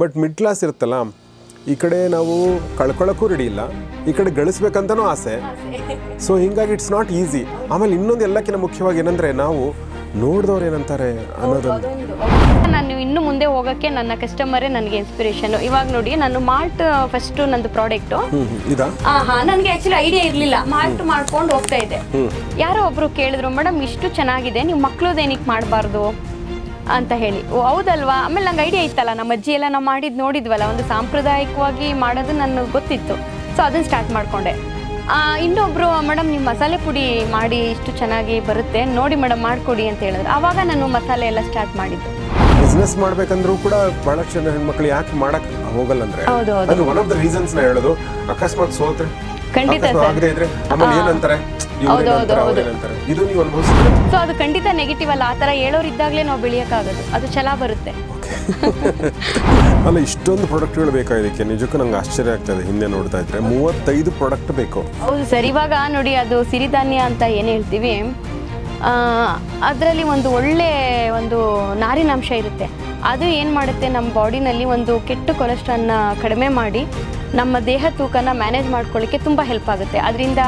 But mid class ಇರುತ್ತಲ್ಲ ಈ ಕಡೆ ನಾವು ಕಳ್ಕೊಳ್ಳೋಕ್ಕೂ ರೆಡಿ ಇಲ್ಲ. ಈ ಕಡೆ ಗಳಿಸ್ಬೇಕಂತನೂ ಆಸೆ. ಸೊ ಹಿಂಗಾಗಿ ಇಟ್ಸ್ ನಾಟ್ ಈಸಿ ಆಮೇಲೆ ಇನ್ನೊಂದು ಎಲ್ಲಕ್ಕಿಂತ ಮುಖ್ಯವಾಗಿ ಏನಂದರೆ ನಾವು ನೋಡಿದವ್ರು ಏನಂತಾರೆ ಅನ್ನೋದೊಂದು. ನಾನು ಇನ್ನು ಮುಂದೆ ಹೋಗೋಕ್ಕೆ ನನ್ನ ಕಸ್ಟಮರೇ ನನಗೆ ಇನ್ಸ್ಪಿರೇಷನ್ ಇವಾಗ ನೋಡಿ ನಾನು ಮಾಲ್ಟ್ ಫಸ್ಟ್ ನಂದು ಪ್ರಾಡಕ್ಟ್ ಇದಾ? ನನಗೆ ಆಕ್ಚುಲಿ ಐಡಿಯಾ ಇರಲಿಲ್ಲ. ಮಾಲ್ಟ್ ಮಾಡ್ಕೊಂಡು ಹೋಗ್ತಾ ಇದ್ದೆ. ಯಾರೋ ಒಬ್ರು ಕೇಳಿದ್ರು ಮೇಡಮ್ ಇಷ್ಟು ಚೆನ್ನಾಗಿದೆ. ನೀವು ಮಕ್ಳದೇನಿಕ್ ಮಾಡಬಾರ್ದು? ಅಂತ ಹೇಳಿ. ಓ ಹೌದಲ್ವಾ? ಆಮೇಲೆ ನಂಗೆ ಐಡಿಯಾ ಇತ್ತಲ್ಲ ನಮ್ಮ ಅಜ್ಜಿ ಎಲ್ಲ ನಾವು ಮಾಡಿದ್ದು ನೋಡಿದ್ವಲ್ಲ ಒಂದು ಸಾಂಪ್ರದಾಯಿಕವಾಗಿ ಮಾಡೋದು ನನಗೆ ಗೊತ್ತಿತ್ತು. ಸೊ ಅದನ್ನು ಸ್ಟಾರ್ಟ್ ಮಾಡಿಕೊಂಡೆ. ಇನ್ನೊಬ್ಬರು ಮೇಡಮ್ ನೀವು ಮಸಾಲೆ ಪುಡಿ ಮಾಡಿ ಇಷ್ಟು ಚೆನ್ನಾಗಿ ಬರುತ್ತೆ ನೋಡಿ ಮೇಡಮ್ ಮಾಡಿಕೊಡಿ ಅಂತ ಹೇಳಿದ್ರು. ಆವಾಗ ನಾನು ಮಸಾಲೆ ಎಲ್ಲ ಸ್ಟಾರ್ಟ್ ಮಾಡಿದ್ದು. ಬಿಸ್ನೆಸ್ ಮಾಡ್ಬೇಕಂದ್ರೂ ಕೂಡ ಬಹಳಷ್ಟು ಜನ ಹೆಣ್ಮಕ್ಳು ಯಾಕೆ ಮಾಡಕ್ ಹೋಗಲ್ಲ ಅಂದ್ರೆ. ಅದು ಒನ್ ಆಫ್ ದ ರೀಸನ್ಸ್ನ ಹೇಳೋದು. ಅಕಸ್ಮಾತ್ ಸೋತ್ರೆ ಖಂಡಿತ ಸರ್. ಆಗದೆ ಇದ್ರೆ ಆಮೇಲೆ. ಏನಂತಾರೆ? ಇದು ನೀವು ಅನುಭವಿಸಿದ್ರೆ ಸೊ ಅದು ಖಂಡಿತ ನೆಗೆಟಿವ್ ಅಲ್ಲ. ಆ ಥರ ಹೇಳೋರು ಇದ್ದಾಗಲೇ ನಾವು ಬೆಳೆಯೋಕ್ಕಾಗೋದು. ಅದು ಛಲ ಬರುತ್ತೆ. ಅಲ್ಲ ಇಷ್ಟೊಂದು ಪ್ರಾಡಕ್ಟ್ಗಳು ಬೇಕಾ ಇದಕ್ಕೆ? ನಿಜಕ್ಕೂ ನಂಗೆ ಆಶ್ಚರ್ಯ ಆಗ್ತದೆ ಹಿಂದೆ ನೋಡ್ತಾ ಇದ್ರೆ. ಮೂವತ್ತೈದು ಪ್ರಾಡಕ್ಟ್ ಬೇಕು. ಹೌದು ಸರ್ ಇವಾಗ ನೋಡಿ ಅದು ಸಿರಿಧಾನ್ಯ ಅಂತ ಏನು ಹೇಳ್ತೀವಿ? ಅದರಲ್ಲಿ ಒಂದು ಒಳ್ಳೆ ಒಂದು ನಾರಿನಾಂಶ ಇರುತ್ತೆ. ಅದು ಏನು ಮಾಡುತ್ತೆ? ನಮ್ಮ ಬಾಡಿನಲ್ಲಿ ಒಂದು ಕೆಟ್ಟ ಕೊಲೆಸ್ಟ್ರಾಲ್ನ ಕಡಿಮೆ ಮಾಡಿ ನಮ್ಮ ದೇಹ ತೂಕನ ಮ್ಯಾನೇಜ್ ಮಾಡ್ಕೊಳ್ಳಿಕ್ಕೆ ತುಂಬ ಹೆಲ್ಪ್ ಆಗುತ್ತೆ. ಅದರಿಂದ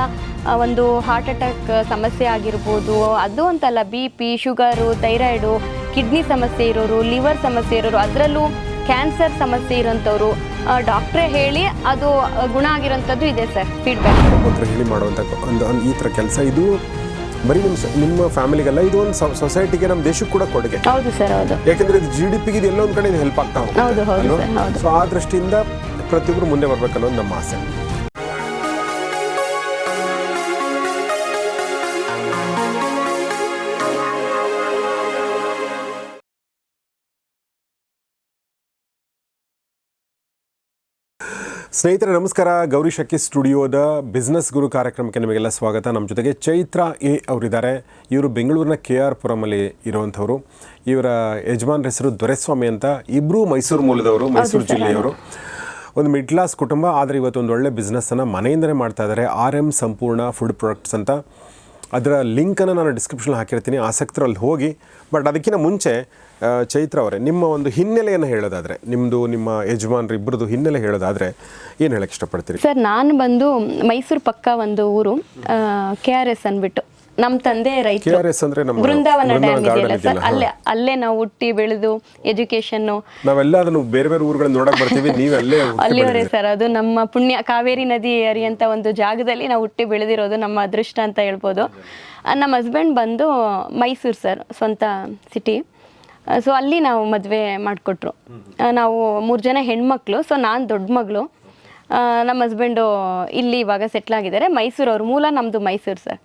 ಒಂದು ಹಾರ್ಟ್ ಅಟ್ಯಾಕ್ ಸಮಸ್ಯೆ ಆಗಿರ್ಬೋದು ಅದು ಅಂತಲ್ಲ B P sugar thyroid kidney ಸಮಸ್ಯೆ ಇರೋರು ಲಿವರ್ ಸಮಸ್ಯೆ ಇರೋರು ಅದರಲ್ಲೂ ಕ್ಯಾನ್ಸರ್ ಸಮಸ್ಯೆ ಇರೋಂಥವ್ರು ಡಾಕ್ಟ್ರೇ ಹೇಳಿ ಅದು ಗುಣ ಆಗಿರೋಂಥದ್ದು ಇದೆ ಸರ್ ಫೀಡ್ಬ್ಯಾಕ್ ಹೇಳಿ ಮಾಡುವಂಥ ಒಂದು ಈ ಥರ ಕೆಲಸ ಇದು ಬರೀ ನಿಮ್ಮ ನಿಮ್ಮ ಫ್ಯಾಮಿಲಿಗೆಲ್ಲ ಇದು ಒಂದು ಸೊಸೈಟಿಗೆ ನಮ್ಮ ದೇಶಕ್ಕೆ ಕೂಡ ಕೊಡುಗೆ. ಹೌದು ಸರ್ ಹೌದು. ಯಾಕಂದ್ರೆ ಇದು ಜಿ ಡಿ ಪಿಗೆ ಇದು ಎಲ್ಲೋ ಒಂದು ಕಡೆ ಹೆಲ್ಪ್ ಆಗ್ತಾ ಹೋಗುತ್ತೆ. ಹೌದು. ಸೊ ಆ ದೃಷ್ಟಿಯಿಂದ ಪ್ರತಿಯೊಬ್ಬರು ಮುಂದೆ ಬರಬೇಕನ್ನೋದು ನಮ್ಮ ಆಸೆ. ಸ್ನೇಹಿತರೆ ನಮಸ್ಕಾರ. ಗೌರಿ ಶಕ್ಕಿ ಸ್ಟುಡಿಯೋದ ಬಿಸ್ನೆಸ್ ಗುರು ಕಾರ್ಯಕ್ರಮಕ್ಕೆ ನಿಮಗೆಲ್ಲ ಸ್ವಾಗತ. ನಮ್ಮ ಜೊತೆಗೆ ಚೈತ್ರ ಎ ಅವರಿದ್ದಾರೆ. ಇವರು ಬೆಂಗಳೂರಿನ ಕೆ ಆರ್ ಪುರಮಲ್ಲಿ ಇರುವಂಥವ್ರು. ಇವರ ಯಜಮಾನ್ರ ಹೆಸರು ದೊರೆಸ್ವಾಮಿ ಅಂತ ಇಬ್ಬರು ಮೈಸೂರು ಮೂಲದವರು ಮೈಸೂರು ಜಿಲ್ಲೆಯವರು. ಒಂದು ಮಿಡ್ ಕ್ಲಾಸ್ ಕುಟುಂಬ, ಆದರೆ ಇವತ್ತು ಒಂದು ಒಳ್ಳೆ ಬಿಸ್ನೆಸ್ಸನ್ನು ಮನೆಯಿಂದಲೇ ಮಾಡ್ತಾ ಇದ್ದಾರೆ R M Sampoorna food products ಅಂತ. ಅದರ ಲಿಂಕನ್ನು ನಾನು ಡಿಸ್ಕ್ರಿಪ್ಷನ್ ಹಾಕಿರ್ತೀನಿ. ಆಸಕ್ತರು ಅಲ್ಲಿ ಹೋಗಿ. ಬಟ್ ಅದಕ್ಕಿಂತ ಮುಂಚೆ ಚೈತ್ರ ಅವರೇ, ನಿಮ್ಮ ಒಂದು ಹಿನ್ನೆಲೆಯನ್ನು ಹೇಳೋದಾದರೆ ನಿಮ್ಮದು ನಿಮ್ಮ ಯಜಮಾನ್ರು ಇಬ್ಬರದು ಹಿನ್ನೆಲೆ ಹೇಳೋದಾದರೆ ಏನು ಹೇಳಕ್ಕೆ ಇಷ್ಟಪಡ್ತೀರಿ? ಸರ್, ನಾನು ಬಂದು ಮೈಸೂರು ಪಕ್ಕ ಒಂದು ಊರು ಕೆ ಆರ್ ಎಸ್ ಅಂದ್ಬಿಟ್ಟು ನಮ್ಮ ತಂದೆ ರೈತರು ಬೃಂದಾವನ ಡ್ಯಾಮ್ ಇದೆಯಲ್ಲ ಸರ್ ಅಲ್ಲೇ ಅಲ್ಲೇ ನಾವು ಹುಟ್ಟಿ ಬೆಳೆದು ಎಜುಕೇಶನ್ನು ನಾವೆಲ್ಲ ಅದನ್ನು ಬೇರೆ ಬೇರೆ ಊರುಗಳನ್ನ ನೋಡಕ್ ಬರ್ತೀವಿ ನೀವು ಅಲ್ಲೇ ಅಲ್ಲಿಯವರೇ ಸರ್ ಅದು ನಮ್ಮ ಪುಣ್ಯ ಕಾವೇರಿ ನದಿ ಹರಿಯಂತ ಒಂದು ಜಾಗದಲ್ಲಿ ನಾವು ಹುಟ್ಟಿ ಬೆಳೆದಿರೋದು ನಮ್ಮ ಅದೃಷ್ಟ ಅಂತ ಹೇಳ್ಬೋದು. ನಮ್ಮ ಹಸ್ಬೆಂಡ್ ಬಂದು ಮೈಸೂರು ಸರ್ ಸ್ವಂತ ಸಿಟಿ ಸೊ ಅಲ್ಲಿ ನಾವು ಮದುವೆ ಮಾಡಿಕೊಟ್ರು. ನಾವು ಮೂರು ಜನ ಹೆಣ್ಮಕ್ಳು ಸೊ ನಾನು ದೊಡ್ಡ ಮಗಳು. ನಮ್ಮ ಹಸ್ಬೆಂಡು ಇಲ್ಲಿ ಇವಾಗ ಸೆಟ್ಲ್ ಆಗಿದ್ದಾರೆ. ಮೈಸೂರು ಅವ್ರ ಮೂಲ ನಮ್ಮದು ಮೈಸೂರು ಸರ್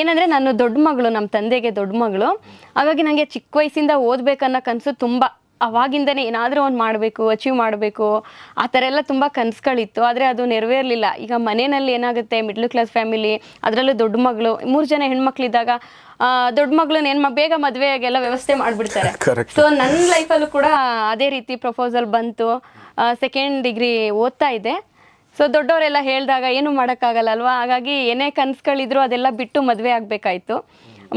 ಏನಂದರೆ ನಾನು ದೊಡ್ಡ ಮಗಳು ನಮ್ಮ ತಂದೆಗೆ ದೊಡ್ಡ ಮಗಳು. ಹಾಗಾಗಿ ನನಗೆ ಚಿಕ್ಕ ವಯಸ್ಸಿಂದ ಓದಬೇಕನ್ನೋ ಕನಸು ತುಂಬ. ಅವಾಗಿಂದನೇ ಏನಾದರೂ ಒಂದು ಮಾಡಬೇಕು ಅಚೀವ್ ಮಾಡಬೇಕು. ಆ ಥರ ಎಲ್ಲ ತುಂಬ ಕನಸುಗಳಿತ್ತು. ಆದರೆ ಅದು ನೆರವೇರಲಿಲ್ಲ. ಈಗ ಮನೆಯಲ್ಲಿ ಏನಾಗುತ್ತೆ ಮಿಡ್ಲ್ ಕ್ಲಾಸ್ ಫ್ಯಾಮಿಲಿ ಅದರಲ್ಲೂ ದೊಡ್ಡ ಮಗಳು ಮೂರು ಜನ ಹೆಣ್ಮಕ್ಳಿದ್ದಾಗ ದೊಡ್ಡ ಮಗಳನ್ನ ಏನು ಬೇಗ ಮದುವೆಗೆಲ್ಲ ವ್ಯವಸ್ಥೆ ಮಾಡಿಬಿಡ್ತಾರೆ. ಸೊ ನನ್ನ ಲೈಫಲ್ಲೂ ಕೂಡ ಅದೇ ರೀತಿ ಪ್ರಪೋಸಲ್ ಬಂತು. ಸೆಕೆಂಡ್ ಡಿಗ್ರಿ ಓದ್ತಾ ಇದ್ದೆ. ಸೊ ದೊಡ್ಡವರೆಲ್ಲ ಹೇಳಿದಾಗ ಏನು ಮಾಡೋಕ್ಕಾಗಲ್ಲ ಅಲ್ವಾ ಹಾಗಾಗಿ ಏನೇ ಕನಸುಗಳಿದ್ರು ಅದೆಲ್ಲ ಬಿಟ್ಟು ಮದುವೆ ಆಗಬೇಕಾಯ್ತು.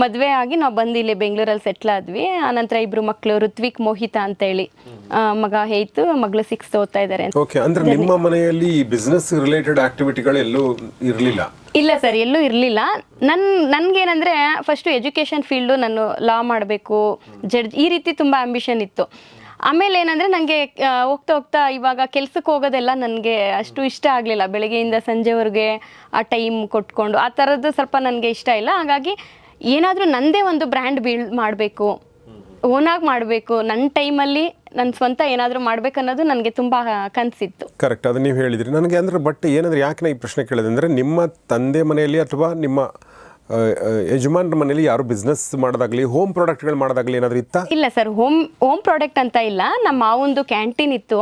ಮದುವೆ ಆಗಿ ನಾವು ಬಂದು ಇಲ್ಲಿ ಬೆಂಗಳೂರಲ್ಲಿ ಸೆಟ್ಲ್ ಆದ್ವಿ. ಆನಂತರ ಇಬ್ರು ಮಕ್ಕಳು ಋತ್ವಿಕ್ ಮೋಹಿತಾ ಅಂತ ಹೇಳಿ ಮಗ ಹೇಯ್ತು. ಮಗಳು ಸಿಕ್ಸ್ ಓದ್ತಾ ಇದ್ದಾರೆ ಓಕೆ ಅಂದ್ರೆ ನಿಮ್ಮ ಮನೆಯಲ್ಲಿ ಬಿಸ್ನೆಸ್ ರಿಲೇಟೆಡ್ ಆಕ್ಟಿವಿಟಿಗಳು ಎಲ್ಲೂ ಇರಲಿಲ್ಲ? ಇಲ್ಲ ಸರ್ ಎಲ್ಲೂ ಇರಲಿಲ್ಲ. ನನ್ ನನ್ಗೇನಂದ್ರೆ ಫಸ್ಟ್ ಎಜುಕೇಶನ್ ಫೀಲ್ಡು ನಾನು ಲಾ ಮಾಡಬೇಕು. ಜಡ್ಜ್ ಈ ರೀತಿ ತುಂಬ ಆಂಬಿಷನ್ ಇತ್ತು. ಆಮೇಲೆ ಏನಂದ್ರೆ ನನಗೆ ಹೋಗ್ತಾ ಹೋಗ್ತಾ ಇವಾಗ ಕೆಲ್ಸಕ್ಕೆ ಹೋಗೋದೆಲ್ಲ ನನಗೆ ಅಷ್ಟು ಇಷ್ಟ ಆಗಲಿಲ್ಲ. ಬೆಳಗ್ಗೆಯಿಂದ ಸಂಜೆವರೆಗೆ ಆ ಟೈಮ್ ಕೊಟ್ಕೊಂಡು, ಆ ಥರದ್ದು ಸ್ವಲ್ಪ ನನಗೆ ಇಷ್ಟ ಇಲ್ಲ. ಹಾಗಾಗಿ ಏನಾದರೂ ನನ್ನದೇ ಒಂದು ಬ್ರ್ಯಾಂಡ್ ಬಿಲ್ಡ್ ಮಾಡಬೇಕು. ಓನಾಗಿ ಮಾಡಬೇಕು. ನನ್ನ ಟೈಮಲ್ಲಿ ನನ್ನ ಸ್ವಂತ ಏನಾದರೂ ಮಾಡ್ಬೇಕನ್ನೋದು ನನಗೆ ತುಂಬ ಕನಸಿತ್ತು. ಕರೆಕ್ಟ್ ಅದು ನೀವು ಹೇಳಿದ್ರಿ. ನನಗೆ ಅಂದ್ರೆ ಬಟ್ ಏನಂದ್ರೆ ಯಾಕೆ ಈ ಪ್ರಶ್ನೆ ಕೇಳಿದೆ ಅಂದರೆ, ನಿಮ್ಮ ತಂದೆ ಮನೆಯಲ್ಲಿ ಅಥವಾ ನಿಮ್ಮ ಯಜಮಾನ್ರ ಮನೆಯಲ್ಲಿ ಯಾರು ಬಿಸ್ನೆಸ್ ಮಾಡೋದಾಗ್ಲಿ ಹೋಮ್ ಪ್ರಾಡಕ್ಟ್ಗಳು ಮಾಡೋದಾಗ್ಲಿ ಏನಾದರೂ ಇತ್ತಾ? ಇಲ್ಲ ಸರ್ ಹೋಮ್ ಹೋಮ್ ಪ್ರಾಡಕ್ಟ್ ಅಂತ ಇಲ್ಲ. ನಮ್ಮ ಮಾವಂದು ಕ್ಯಾಂಟೀನ್ ಇತ್ತು.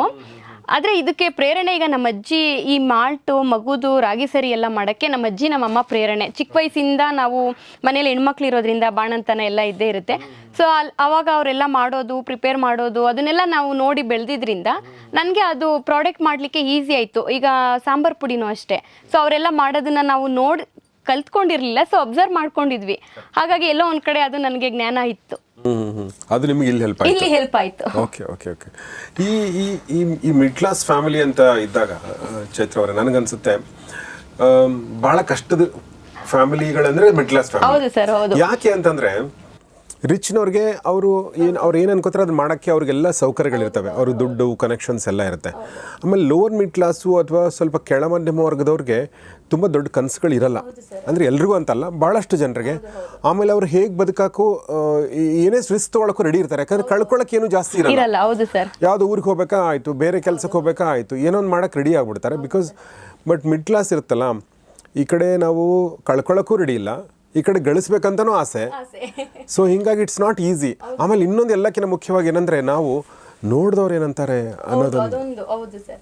ಆದರೆ ಇದಕ್ಕೆ ಪ್ರೇರಣೆ ಈಗ ನಮ್ಮ ಅಜ್ಜಿ ಈ ಮಾಲ್ಟು, ಮಗುದು, ರಾಗಿ ಸರಿ ಎಲ್ಲ ಮಾಡೋಕ್ಕೆ ನಮ್ಮ ಅಜ್ಜಿ ನಮ್ಮಮ್ಮ ಪ್ರೇರಣೆ. ಚಿಕ್ಕ ವಯಸ್ಸಿಂದ ನಾವು ಮನೇಲಿ ಹೆಣ್ಮಕ್ಳು ಇರೋದ್ರಿಂದ ಬಾಣಂತನ ಎಲ್ಲ ಇದ್ದೇ ಇರುತ್ತೆ. ಸೊ ಅಲ್ಲಿ ಅವಾಗ ಅವರೆಲ್ಲ ಮಾಡೋದು ಪ್ರಿಪೇರ್ ಮಾಡೋದು, ಅದನ್ನೆಲ್ಲ ನಾವು ನೋಡಿ ಬೆಳೆದಿದ್ರಿಂದ ನನಗೆ ಅದು ಪ್ರಾಡಕ್ಟ್ ಮಾಡಲಿಕ್ಕೆ ಈಸಿ ಆಯಿತು. ಈಗ ಸಾಂಬಾರ್ ಪುಡಿನೂ ಅಷ್ಟೇ. ಸೊ ಅವರೆಲ್ಲ ಮಾಡೋದನ್ನ ನಾವು ನೋಡಿ ಕಲ್ತ್ಕೊಂಡಿರಲಿಲ್ಲ ಸೊ ಅಬ್ಸರ್ವ್ ಮಾಡ್ಕೊಂಡಿದ್ವಿ. ಹಾಗಾಗಿ ಎಲ್ಲೋ ಒಂದ್ ಕಡೆ ಅದು ನನಗೆ ಜ್ಞಾನ ಇತ್ತು. ಅದು ನಿಮ್ಗೆ ಇಲ್ಲಿ ಹೆಲ್ಪ್ ಇಲ್ಲಿ ಹೆಲ್ಪ್ ಆಯ್ತು. ಓಕೆ ಓಕೆ ಓಕೆ ಈ ಈ ಈ ಈ ಮಿಡ್ ಕ್ಲಾಸ್ ಫ್ಯಾಮಿಲಿ ಅಂತ ಇದ್ದಾಗ ಚೈತ್ರ ಅವರೇ ನನಗನ್ಸುತ್ತೆ ಬಹಳ ಕಷ್ಟದ ಫ್ಯಾಮಿಲಿಗಳಂದ್ರೆ ಮಿಡ್ ಕ್ಲಾಸ್ ಹೌದು ಫ್ಯಾಮಿಲಿ ಸರ್ ಹೌದು. ಯಾಕೆ ಅಂತಂದ್ರೆ ರಿಚ್ನವ್ರಿಗೆ ಅವರು ಏನು ಅವ್ರು ಏನು ಅನ್ಕೋತಾರೆ ಅದು ಮಾಡೋಕ್ಕೆ ಅವ್ರಿಗೆಲ್ಲ ಸೌಕರ್ಯಗಳಿರ್ತವೆ. ಅವ್ರ ದುಡ್ಡು ಕನೆಕ್ಷನ್ಸ್ ಎಲ್ಲ ಇರುತ್ತೆ. ಆಮೇಲೆ ಲೋವರ್ ಮಿಡ್ ಕ್ಲಾಸು ಅಥವಾ ಸ್ವಲ್ಪ ಕೆಳ ಮಧ್ಯಮ ವರ್ಗದವ್ರಿಗೆ ತುಂಬ ದೊಡ್ಡ ಕನಸುಗಳು ಇರಲ್ಲ. ಅಂದರೆ ಎಲ್ರಿಗೂ ಅಂತಲ್ಲ ಭಾಳಷ್ಟು ಜನರಿಗೆ. ಆಮೇಲೆ ಅವ್ರು ಹೇಗೆ ಬದುಕಾಕು ಏನೇ ರಿಸ್ಕ್ ತೊಗೊಳಕ್ಕೂ ರೆಡಿ ಇರ್ತಾರೆ. ಯಾಕಂದ್ರೆ ಕಳ್ಕೊಳ್ಳೋಕೆ ಏನು ಜಾಸ್ತಿ ಇರಲ್ಲ. ಇರಲ್ಲ ಹೌದು ಸರ್. ಯಾವ್ದು ಊರಿಗೆ ಹೋಗ್ಬೇಕಾ ಆಯಿತು. ಬೇರೆ ಕೆಲಸಕ್ಕೆ ಹೋಗ್ಬೇಕಾ ಆಯಿತು. ಏನೋ ಒಂದು ಮಾಡೋಕ್ಕೆ ರೆಡಿ ಆಗಿಬಿಡ್ತಾರೆ. ಬಿಕಾಸ್ ಬಟ್ ಮಿಡ್ ಕ್ಲಾಸ್ ಇರುತ್ತಲ್ಲ ಈ ಕಡೆ ನಾವು ಕಳ್ಕೊಳ್ಳೋಕ್ಕೂ ರೆಡಿ ಇಲ್ಲ. ಈ ಕಡೆ ಗಳಿಸ್ಬೇಕಂತನೂ ಆಸೆ. ಸೊ ಹಿಂಗಾಗಿ ಇಟ್ಸ್ ನಾಟ್ ಈಸಿ ಆಮೇಲೆ ಇನ್ನೊಂದು ಎಲ್ಲಕ್ಕಿಂತ ಮುಖ್ಯವಾಗಿ ಏನಂದ್ರೆ ನಾವು ನೋಡಿದವ್ರು ಏನಂತಾರೆ ಅನ್ನೋದೊಂದು. ಅದೊಂದು. ಹೌದು ಸರ್.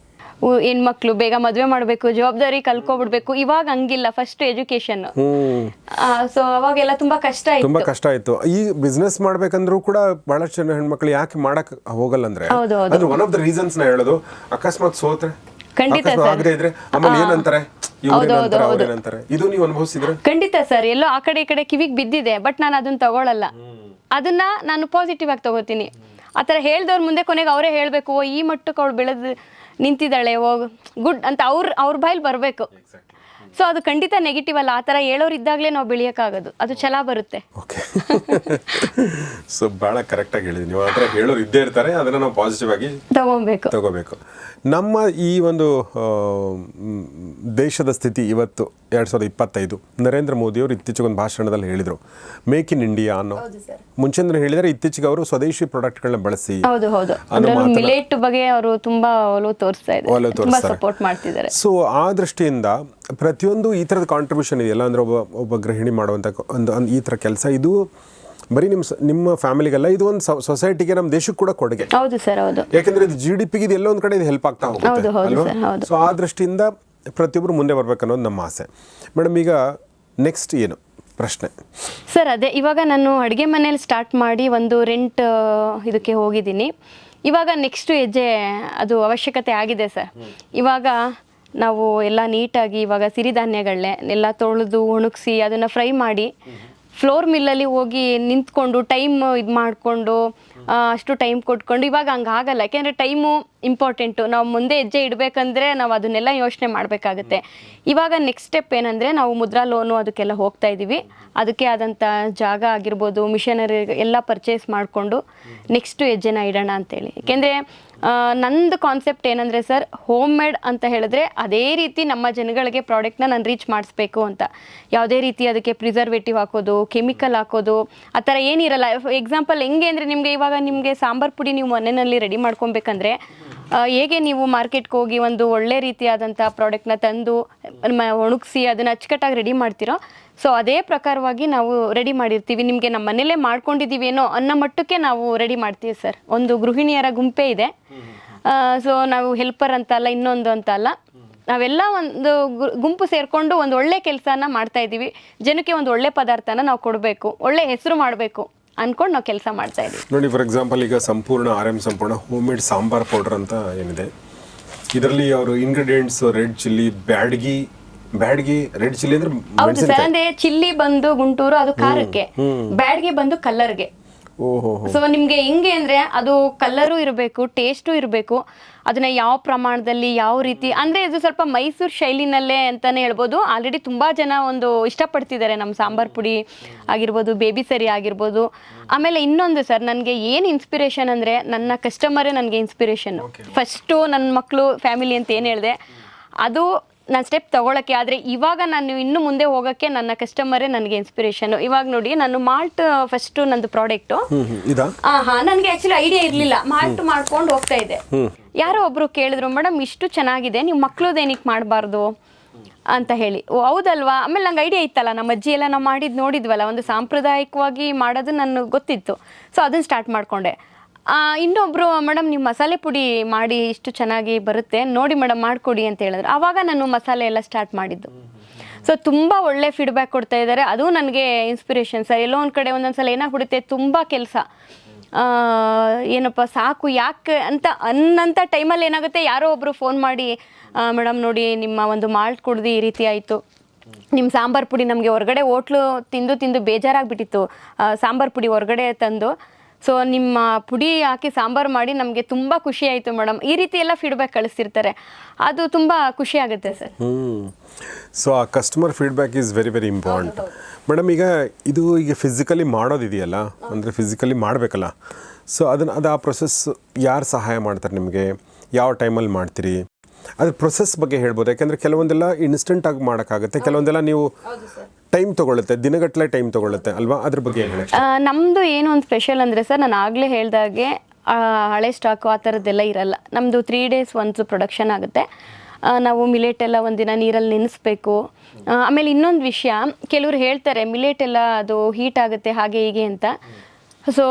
ಹೆಣ್ಮಕ್ಳು ಬೇಗ ಮದ್ವೆ ಮಾಡ್ಬೇಕು ಜವಾಬ್ದಾರಿ ಕಲ್ಕೊಬಿಡ್ಬೇಕು ಇವಾಗ ಹಂಗಿಲ್ಲ ಫಸ್ಟ್ ಎಜುಕೇಶನ್ ಹ್ಮ್. ಸೊ ಅವಾಗೆಲ್ಲ ತುಂಬಾ ಕಷ್ಟ ತುಂಬಾ ಕಷ್ಟ ಆಯ್ತು ಈ ಬಿಸ್ನೆಸ್ ಮಾಡ್ಬೇಕಂದ್ರೂ ಕೂಡ ಬಹಳಷ್ಟು ಜನ ಹೆಣ್ಮಕ್ಳು ಯಾಕೆ ಮಾಡಕ್ ಹೋಗಲ್ಲ. ಅಂದ್ರೆ ಒನ್ ಆಫ್ ದ ರೀಸನ್ಸ್ನ ಹೇಳೋದು. ಅಕಸ್ಮಾತ್ ಸೋತ್ರೆ ಖಂಡಿತ ಸರ್. ಆಗದೆ ಇದ್ರೆ ಆಮೇಲೆ ಏನಂತಾರೆ? ಇವ್ರೇನಂತಾರೆ. ಅವ್ರೇನಂತಾರೆ ಇದು ನೀವು ಅನುಭವಿಸಿದ್ರೆ? ಖಂಡಿತ ಸರ್. ಎಲ್ಲೋ ಆ ಕಡೆ ಈ ಕಡೆ ಕಿವಿಗೆ ಬಿದ್ದಿದೆ ಬಟ್ ನಾನು ಅದನ್ನ ತಗೊಳಲ್ಲ. ಅದನ್ನ ನಾನು ಪಾಸಿಟಿವ್ ಆಗಿ ತಗೋತೀನಿ. ಆ ಥರ ಹೇಳ್ದವ್ರ ಮುಂದೆ ಕೊನೆಗೆ ಅವರೇ ಹೇಳಬೇಕು ಓ ಈ ಮಟ್ಟಕ್ಕೆ ಅವಳು ಬೆಳೆದು ನಿಂತಿದ್ದಾಳೆ ಓ ಗುಡ್ ಅಂತ ಅವ್ರ ಅವ್ರ ಬಾಯಲ್ಲಿ ಬರಬೇಕು. ಸೊ ಅದು ಖಂಡಿತ ನೆಗೆಟಿವ್ ಅಲ್ಲ. ಆ ಥರ ಹೇಳೋರು ಇದ್ದಾಗಲೇ ನಾವು ಬೆಳೆಯೋಕ್ಕಾಗೋದು. ಅದು ಛಲ ಬರುತ್ತೆ. ಓಕೆ ಸೊ ಭಾಳ ಕರೆಕ್ಟಾಗಿ ಹೇಳಿದ್ರಿ ನೀವು ಆ ಥರ ಹೇಳೋರು ಇದ್ದೇ ಇರ್ತಾರೆ. ಅದನ್ನ ನಾವು ಪಾಸಿಟಿವ್ ಆಗಿ ತಗೊಬೇಕು. ತಗೋಬೇಕು. ನಮ್ಮ ಈ ಒಂದು ಆ, ಮ್, ದೇಶದ ಸ್ಥಿತಿ ಇವತ್ತು ಎರಡು ಸಾವಿರದ ಇಪ್ಪತ್ತೈದು. ನರೇಂದ್ರ ಮೋದಿಯವರು ಇತ್ತೀಚೆಗೆ ಒಂದು ಭಾಷಣದಲ್ಲಿ ಹೇಳಿದರು. ಮೇಕ್ ಇನ್ ಇಂಡಿಯಾ ಅನ್ನೋ. ಮುಂಚೆಂದ್ರೆ ಹೇಳಿದರೆ ಇತ್ತೀಚೆಗೆ ಅವರು ಸ್ವದೇಶಿ ಪ್ರಾಡಕ್ಟ್ಗಳನ್ನ ಬಳಸಿ ಹೌದು ಹೌದು. ಅದರಲ್ಲೂ ಮಿಲೇಟ್ ಬಗ್ಗೆ ಅವರು ತುಂಬಾ ಒಲವು ತೋರಿಸ್ತಾ ಒಲವು ಇದ್ದಾರೆ ತುಂಬಾ ತೋರಿಸ್ತಾರೆ. ಸಪೋರ್ಟ್ ಮಾಡ್ತಿದ್ದಾರೆ. ಸೊ ಆ ದೃಷ್ಟಿಯಿಂದ ಪ್ರತಿಯೊಂದು ಈ ಥರದ ಕಾಂಟ್ರಿಬ್ಯೂಷನ್ ಇದೆಯಲ್ಲ? ಅಂದರೆ ಒಬ್ಬ ಒಬ್ಬ ಗೃಹಿಣಿ ಮಾಡುವಂಥ ಒಂದು ಒಂದು ಈ ಥರ ಕೆಲಸ. ಇದು ಬರೀ ನಿಮ್ಮ ನಿಮ್ಮ ಫ್ಯಾಮಿಲಿಗೆಲ್ಲ ಇದು ಒಂದು ಸೊಸೈಟಿಗೆ ನಮ್ಮ ದೇಶಕ್ಕೆ ಕೂಡ ಕೊಡುಗೆ. ಹೌದು ಸರ್ ಹೌದು. ಯಾಕಂದ್ರೆ ಇದು ಜಿ ಡಿ ಪಿಗೆ ಇದು ಎಲ್ಲೊಂದು ಕಡೆ ಇದು ಹೆಲ್ಪ್ ಆಗ್ತಾ ಹೋಗುತ್ತೆ ಅಲ್ವಾ. ಸೊ ಆ ದೃಷ್ಟಿಯಿಂದ ಪ್ರತಿಯೊಬ್ಬರು ಮುಂದೆ ಬರ್ಬೇಕನ್ನೋದು ನಮ್ಮ ಆಸೆ. ಮೇಡಮ್ ಈಗ ನೆಕ್ಸ್ಟ್ ಏನು? ಪ್ರಶ್ನೆ. ಸರ್ ಅದೇ ಇವಾಗ ನಾನು ಅಡುಗೆ ಮನೇಲಿ ಸ್ಟಾರ್ಟ್ ಮಾಡಿ ಒಂದು ರೆಂಟ್ ಇದಕ್ಕೆ ಹೋಗಿದ್ದೀನಿ. ಇವಾಗ ನೆಕ್ಸ್ಟ್ ಹೆಜ್ಜೆ ಅದು ಅವಶ್ಯಕತೆ ಆಗಿದೆ ಸರ್. ಇವಾಗ ನಾವು ಎಲ್ಲ ನೀಟಾಗಿ ಇವಾಗ ಸಿರಿಧಾನ್ಯಗಳನ್ನೇ ಎಲ್ಲ ತೊಳೆದು ಒಣಗಿಸಿ ಅದನ್ನು ಫ್ರೈ ಮಾಡಿ ಫ್ಲೋರ್ ಮಿಲ್ಲಲ್ಲಿ ಹೋಗಿ ನಿಂತ್ಕೊಂಡು ಟೈಮ್ ಇದು ಮಾಡಿಕೊಂಡು ಅಷ್ಟು ಟೈಮ್ ಕೊಟ್ಕೊಂಡು ಇವಾಗ ಹಂಗೆ ಆಗಲ್ಲ. ಯಾಕೆಂದರೆ ಟೈಮು ಇಂಪಾರ್ಟೆಂಟು. ನಾವು ಮುಂದೆ ಹೆಜ್ಜೆ ಇಡಬೇಕಂದ್ರೆ ನಾವು ಅದನ್ನೆಲ್ಲ ಯೋಚನೆ ಮಾಡಬೇಕಾಗುತ್ತೆ. ಇವಾಗ ನೆಕ್ಸ್ಟ್ ಸ್ಟೆಪ್ ಏನಂದರೆ ನಾವು ಮುದ್ರಾ ಲೋನು ಅದಕ್ಕೆಲ್ಲ ಹೋಗ್ತಾ ಇದ್ದೀವಿ ಅದಕ್ಕೆ ಆದಂಥ ಜಾಗ ಆಗಿರ್ಬೋದು ಮಿಷನರಿ ಎಲ್ಲ ಪರ್ಚೇಸ್ ಮಾಡಿಕೊಂಡು ನೆಕ್ಸ್ಟು ಹೆಜ್ಜೆನ ಇಡೋಣ ಅಂತೇಳಿ. ಯಾಕೆಂದರೆ ನಂದು ಕಾನ್ಸೆಪ್ಟ್ ಏನಂದರೆ ಸರ್ ಹೋಮ್ ಮೇಡ್ ಅಂತ ಹೇಳಿದ್ರೆ ಅದೇ ರೀತಿ ನಮ್ಮ ಜನಗಳಿಗೆ ಪ್ರಾಡಕ್ಟ್ನ ನಾನು ರೀಚ್ ಮಾಡಿಸ್ಬೇಕು ಅಂತ. ಯಾವುದೇ ರೀತಿ ಅದಕ್ಕೆ ಪ್ರಿಸರ್ವೇಟಿವ್ ಹಾಕೋದು ಕೆಮಿಕಲ್ ಹಾಕೋದು, ಆ ಥರ ಏನಿರಲ್ಲ. ಎಕ್ಸಾಂಪಲ್ ಹೆಂಗೆ ಅಂದರೆ ನಿಮಗೆ ಇವಾಗ ನಿಮಗೆ ಸಾಂಬಾರು ಪುಡಿ ನೀವು ಮನೆಯಲ್ಲಿ ರೆಡಿ ಮಾಡ್ಕೊಬೇಕಂದ್ರೆ ಹೇಗೆ ನೀವು ಮಾರ್ಕೆಟ್ಗೆ ಹೋಗಿ ಒಂದು ಒಳ್ಳೆ ರೀತಿಯಾದಂಥ ಪ್ರಾಡಕ್ಟ್ನ ತಂದು ಒಣಗಿಸಿ ಅದನ್ನು ಅಚ್ಚುಕಟ್ಟಾಗಿ ರೆಡಿ ಮಾಡ್ತೀರೋ ಸೊ ಅದೇ ಪ್ರಕಾರವಾಗಿ ನಾವು ರೆಡಿ ಮಾಡಿರ್ತೀವಿ. ನಿಮಗೆ ನಮ್ಮ ಮನೇಲೇ ಮಾಡ್ಕೊಂಡಿದ್ದೀವೇನೋ ಅನ್ನೋ ಮಟ್ಟಕ್ಕೆ ನಾವು ರೆಡಿ ಮಾಡ್ತೀವಿ ಸರ್ ಒಂದು ಗೃಹಿಣಿಯರ ಗುಂಪೇ ಇದೆ. ಸೊ ನಾವು ಹೆಲ್ಪರ್ ಅಂತ ಅಲ್ಲ ಇನ್ನೊಂದು ಅಂತ ಅಲ್ಲ ನಾವೆಲ್ಲ ಒಂದು ಗುಂಪು ಸೇರಿಕೊಂಡು ಒಂದು ಒಳ್ಳೆ ಕೆಲಸನ ಮಾಡ್ತಾ ಇದ್ದೀವಿ. ಜನಕ್ಕೆ ಒಂದು ಒಳ್ಳೆ ಪದಾರ್ಥನ ನಾವು ಕೊಡಬೇಕು. ಒಳ್ಳೆ ಹೆಸರು ಮಾಡಬೇಕು ಅನ್ಕೊಂಡು ನಾವು ಕೆಲಸ ಮಾಡ್ತಾ ಇದ್ದೀವಿ. ನೋಡಿ ಫಾರ್ ಎಕ್ಸಾಂಪಲ್ ಈಗ Sampoorna R M Sampoorna home made sambar powder ಅಂತ ಏನಿದೆ. ಇದರಲ್ಲಿ ಅವರು ingredients red chilli Byadgi Byadgi red chilli ಅಂದ್ರೆ ಹೌದು ಸರ್ ಅಂದ್ರೆ ಚಿಲ್ಲಿ ಬಂದು ಗುಂಟೂರು ಅದು ಖಾರಕ್ಕೆ. ಬ್ಯಾಡ್ಗೆ ಬಂದು ಕಲರ್ಗೆ ಸೊ ನಿಮ್ಗೆ ಹೆಂಗೆ ಅಂದ್ರೆ ಅದು ಕಲರು ಇರಬೇಕು ಟೇಸ್ಟು ಇರಬೇಕು ಅದನ್ನ ಯಾವ ಪ್ರಮಾಣದಲ್ಲಿ ಯಾವ ರೀತಿ ಅಂದ್ರೆ ಇದು ಸ್ವಲ್ಪ ಮೈಸೂರು ಶೈಲಿನಲ್ಲೇ ಅಂತಾನೆ ಹೇಳ್ಬೋದು. ಆಲ್ರೆಡಿ ತುಂಬಾ ಜನ ಒಂದು ಇಷ್ಟಪಡ್ತಿದ್ದಾರೆ ನಮ್ಮ ಸಾಂಬಾರ್ ಪುಡಿ ಆಗಿರ್ಬೋದು ಬೇಬಿ ಸರಿ ಆಗಿರ್ಬೋದು. ಆಮೇಲೆ ಇನ್ನೊಂದು ಸರ್ ನನಗೆ ಏನು ಇನ್ಸ್ಪಿರೇಷನ್ ಅಂದ್ರೆ ನನ್ನ ಕಸ್ಟಮರೇ ನನಗೆ ಇನ್ಸ್ಪಿರೇಷನ್ ಫಸ್ಟು ನನ್ನ ಮಕ್ಕಳು ಫ್ಯಾಮಿಲಿ ಅಂತ ಏನು ಹೇಳಿದೆ ಅದು ನಾನು ಸ್ಟೆಪ್ ತಗೊಳಕ್ಕೆ ಆದರೆ ಇವಾಗ ನಾನು ಇನ್ನು ಮುಂದೆ ಹೋಗೋಕ್ಕೆ ನನ್ನ ಕಸ್ಟಮರೇ ನನಗೆ ಇನ್ಸ್ಪಿರೇಷನ್ ಇವಾಗ ನೋಡಿ ನಾನು ಮಾಲ್ಟ್ ಫಸ್ಟು ನಂದು ಪ್ರಾಡಕ್ಟು ಹಾ ನನಗೆ ಆಕ್ಚುಲಿ ಐಡಿಯಾ ಇರಲಿಲ್ಲ. ಮಾಲ್ಟ್ ಮಾಡ್ಕೊಂಡು ಹೋಗ್ತಾ ಇದ್ದೆ. ಯಾರೋ ಒಬ್ರು ಕೇಳಿದ್ರು ಮೇಡಮ್ ಇಷ್ಟು ಚೆನ್ನಾಗಿದೆ ನೀವು ಮಕ್ಕಳದೇನಿಕ್ ಮಾಡಬಾರ್ದು ಅಂತ ಹೇಳಿ. ಓ ಹೌದಲ್ವಾ? ಆಮೇಲೆ ನಂಗೆ ಐಡಿಯಾ ಇತ್ತಲ್ಲ ನಮ್ಮ ಅಜ್ಜಿ ಎಲ್ಲ ನಾವು ಮಾಡಿದ್ ನೋಡಿದ್ವಲ್ಲ ಒಂದು ಸಾಂಪ್ರದಾಯಿಕವಾಗಿ ಮಾಡೋದು ನನಗೆ ಗೊತ್ತಿತ್ತು. ಸೊ ಅದನ್ನು ಸ್ಟಾರ್ಟ್ ಮಾಡ್ಕೊಂಡೆ. ಇನ್ನೊಬ್ರು, ಮೇಡಮ್, ನೀವು ಮಸಾಲೆ ಪುಡಿ ಮಾಡಿ ಇಷ್ಟು ಚೆನ್ನಾಗಿ ಬರುತ್ತೆ, ನೋಡಿ ಮೇಡಮ್, ಮಾಡಿಕೊಡಿ ಅಂತ ಹೇಳಿದ್ರು. ಆವಾಗ ನಾನು ಮಸಾಲೆ ಎಲ್ಲ ಸ್ಟಾರ್ಟ್ ಮಾಡಿದ್ದು. ಸೊ ತುಂಬ ಒಳ್ಳೆ ಫೀಡ್ಬ್ಯಾಕ್ ಕೊಡ್ತಾ ಇದ್ದಾರೆ. ಅದು ನನಗೆ ಇನ್ಸ್ಪಿರೇಷನ್ ಸರ್, ಎಲ್ಲೋ ಒಂದು ಕಡೆ ಒಂದೊಂದ್ಸಲ ಏನಾಗ್ಬಿಡುತ್ತೆ, ತುಂಬ ಕೆಲಸ. ಏನಪ್ಪ, ಸಾಕು, ಯಾಕೆ ಅಂತ ಅನ್ನಂಥ ಟೈಮಲ್ಲಿ ಏನಾಗುತ್ತೆ, ಯಾರೋ ಒಬ್ಬರು ಫೋನ್ ಮಾಡಿ ಮೇಡಮ್, ನೋಡಿ, ನಿಮ್ಮ ಒಂದು ಮಾಲ್ಟ್ ಕುಡ್ದು ಈ ರೀತಿ ಆಯಿತು. ನಿಮ್ಮ ಸಾಂಬಾರ್ ಪುಡಿ ನಮಗೆ ಹೊರಗಡೆ ಹೋಟ್ಲು ತಿಂದು ತಿಂದು ಬೇಜಾರಾಗಿಬಿಟ್ಟಿತ್ತು. ಸಾಂಬಾರ್ ಪುಡಿ ಹೊರಗಡೆ ತಂದು ಸೊ ನಿಮ್ಮ ಪುಡಿ ಹಾಕಿ ಸಾಂಬಾರು ಮಾಡಿ ನಮಗೆ ತುಂಬ ಖುಷಿ ಆಯಿತು ಮೇಡಮ್. ಈ ರೀತಿ ಎಲ್ಲ ಫೀಡ್ಬ್ಯಾಕ್ ಕಳಿಸ್ತಿರ್ತಾರೆ. ಅದು ತುಂಬ ಖುಷಿ ಆಗುತ್ತೆ ಸರ್. ಹ್ಞೂ so uh customer feedback is very very important madam ಈಗ ಇದು ಈಗ ಫಿಸಿಕಲಿ ಮಾಡೋದಿದೆಯಲ್ಲ? ಅಂದರೆ ಫಿಸಿಕಲಿ ಮಾಡಬೇಕಲ್ಲ? ಸೊ ಅದನ್ನು ಅದು ಆ ಪ್ರೊಸೆಸ್ ಯಾರು ಸಹಾಯ ಮಾಡ್ತಾರೆ ನಿಮಗೆ? ಯಾವ ಟೈಮಲ್ಲಿ ಮಾಡ್ತೀರಿ? ಅದ್ರ ಪ್ರೊಸೆಸ್ ಬಗ್ಗೆ ಹೇಳ್ಬೋದು. ಯಾಕೆಂದರೆ ಕೆಲವೊಂದೆಲ್ಲ ಇನ್ಸ್ಟೆಂಟಾಗಿ ಮಾಡೋಕ್ಕಾಗುತ್ತೆ. ಕೆಲವೊಂದೆಲ್ಲ ನೀವು ಟೈಮ್ ತಗೊಳ್ಳುತ್ತೆ ದಿನಗಟ್ಟಲೆ ಟೈಮ್ ತಗೊಳ್ಳುತ್ತೆ ಅಲ್ವಾ? ಅದ್ರ ಬಗ್ಗೆ ಹೇಳಿ? ಆ, ನಮ್ದು ಏನು ಒಂದು ಸ್ಪೆಷಲ್ ಅಂದರೆ ಸರ್ ನಾನು ಆಗಲೇ ಹೇಳ್ದಾಗೆ ಹಳೆ ಸ್ಟಾಕು ಆ ಥರದ್ದೆಲ್ಲ ಇರಲ್ಲ. ನಮ್ಮದು ತ್ರೀ ಡೇಸ್ ಒನ್ಸು ಪ್ರೊಡಕ್ಷನ್ ಆಗುತ್ತೆ. ನಾವು ಮಿಲೆಟ್ ಎಲ್ಲ ಒಂದಿನ ನೀರಲ್ಲಿ ನೆನೆಸ್ಬೇಕು. ಆಮೇಲೆ ಇನ್ನೊಂದು ವಿಷಯ ಕೆಲವರು ಹೇಳ್ತಾರೆ ಮಿಲೆಟ್ ಎಲ್ಲ ಅದು ಹೀಟ್ ಆಗುತ್ತೆ ಹಾಗೆ ಹೀಗೆ ಅಂತ. ಸೊ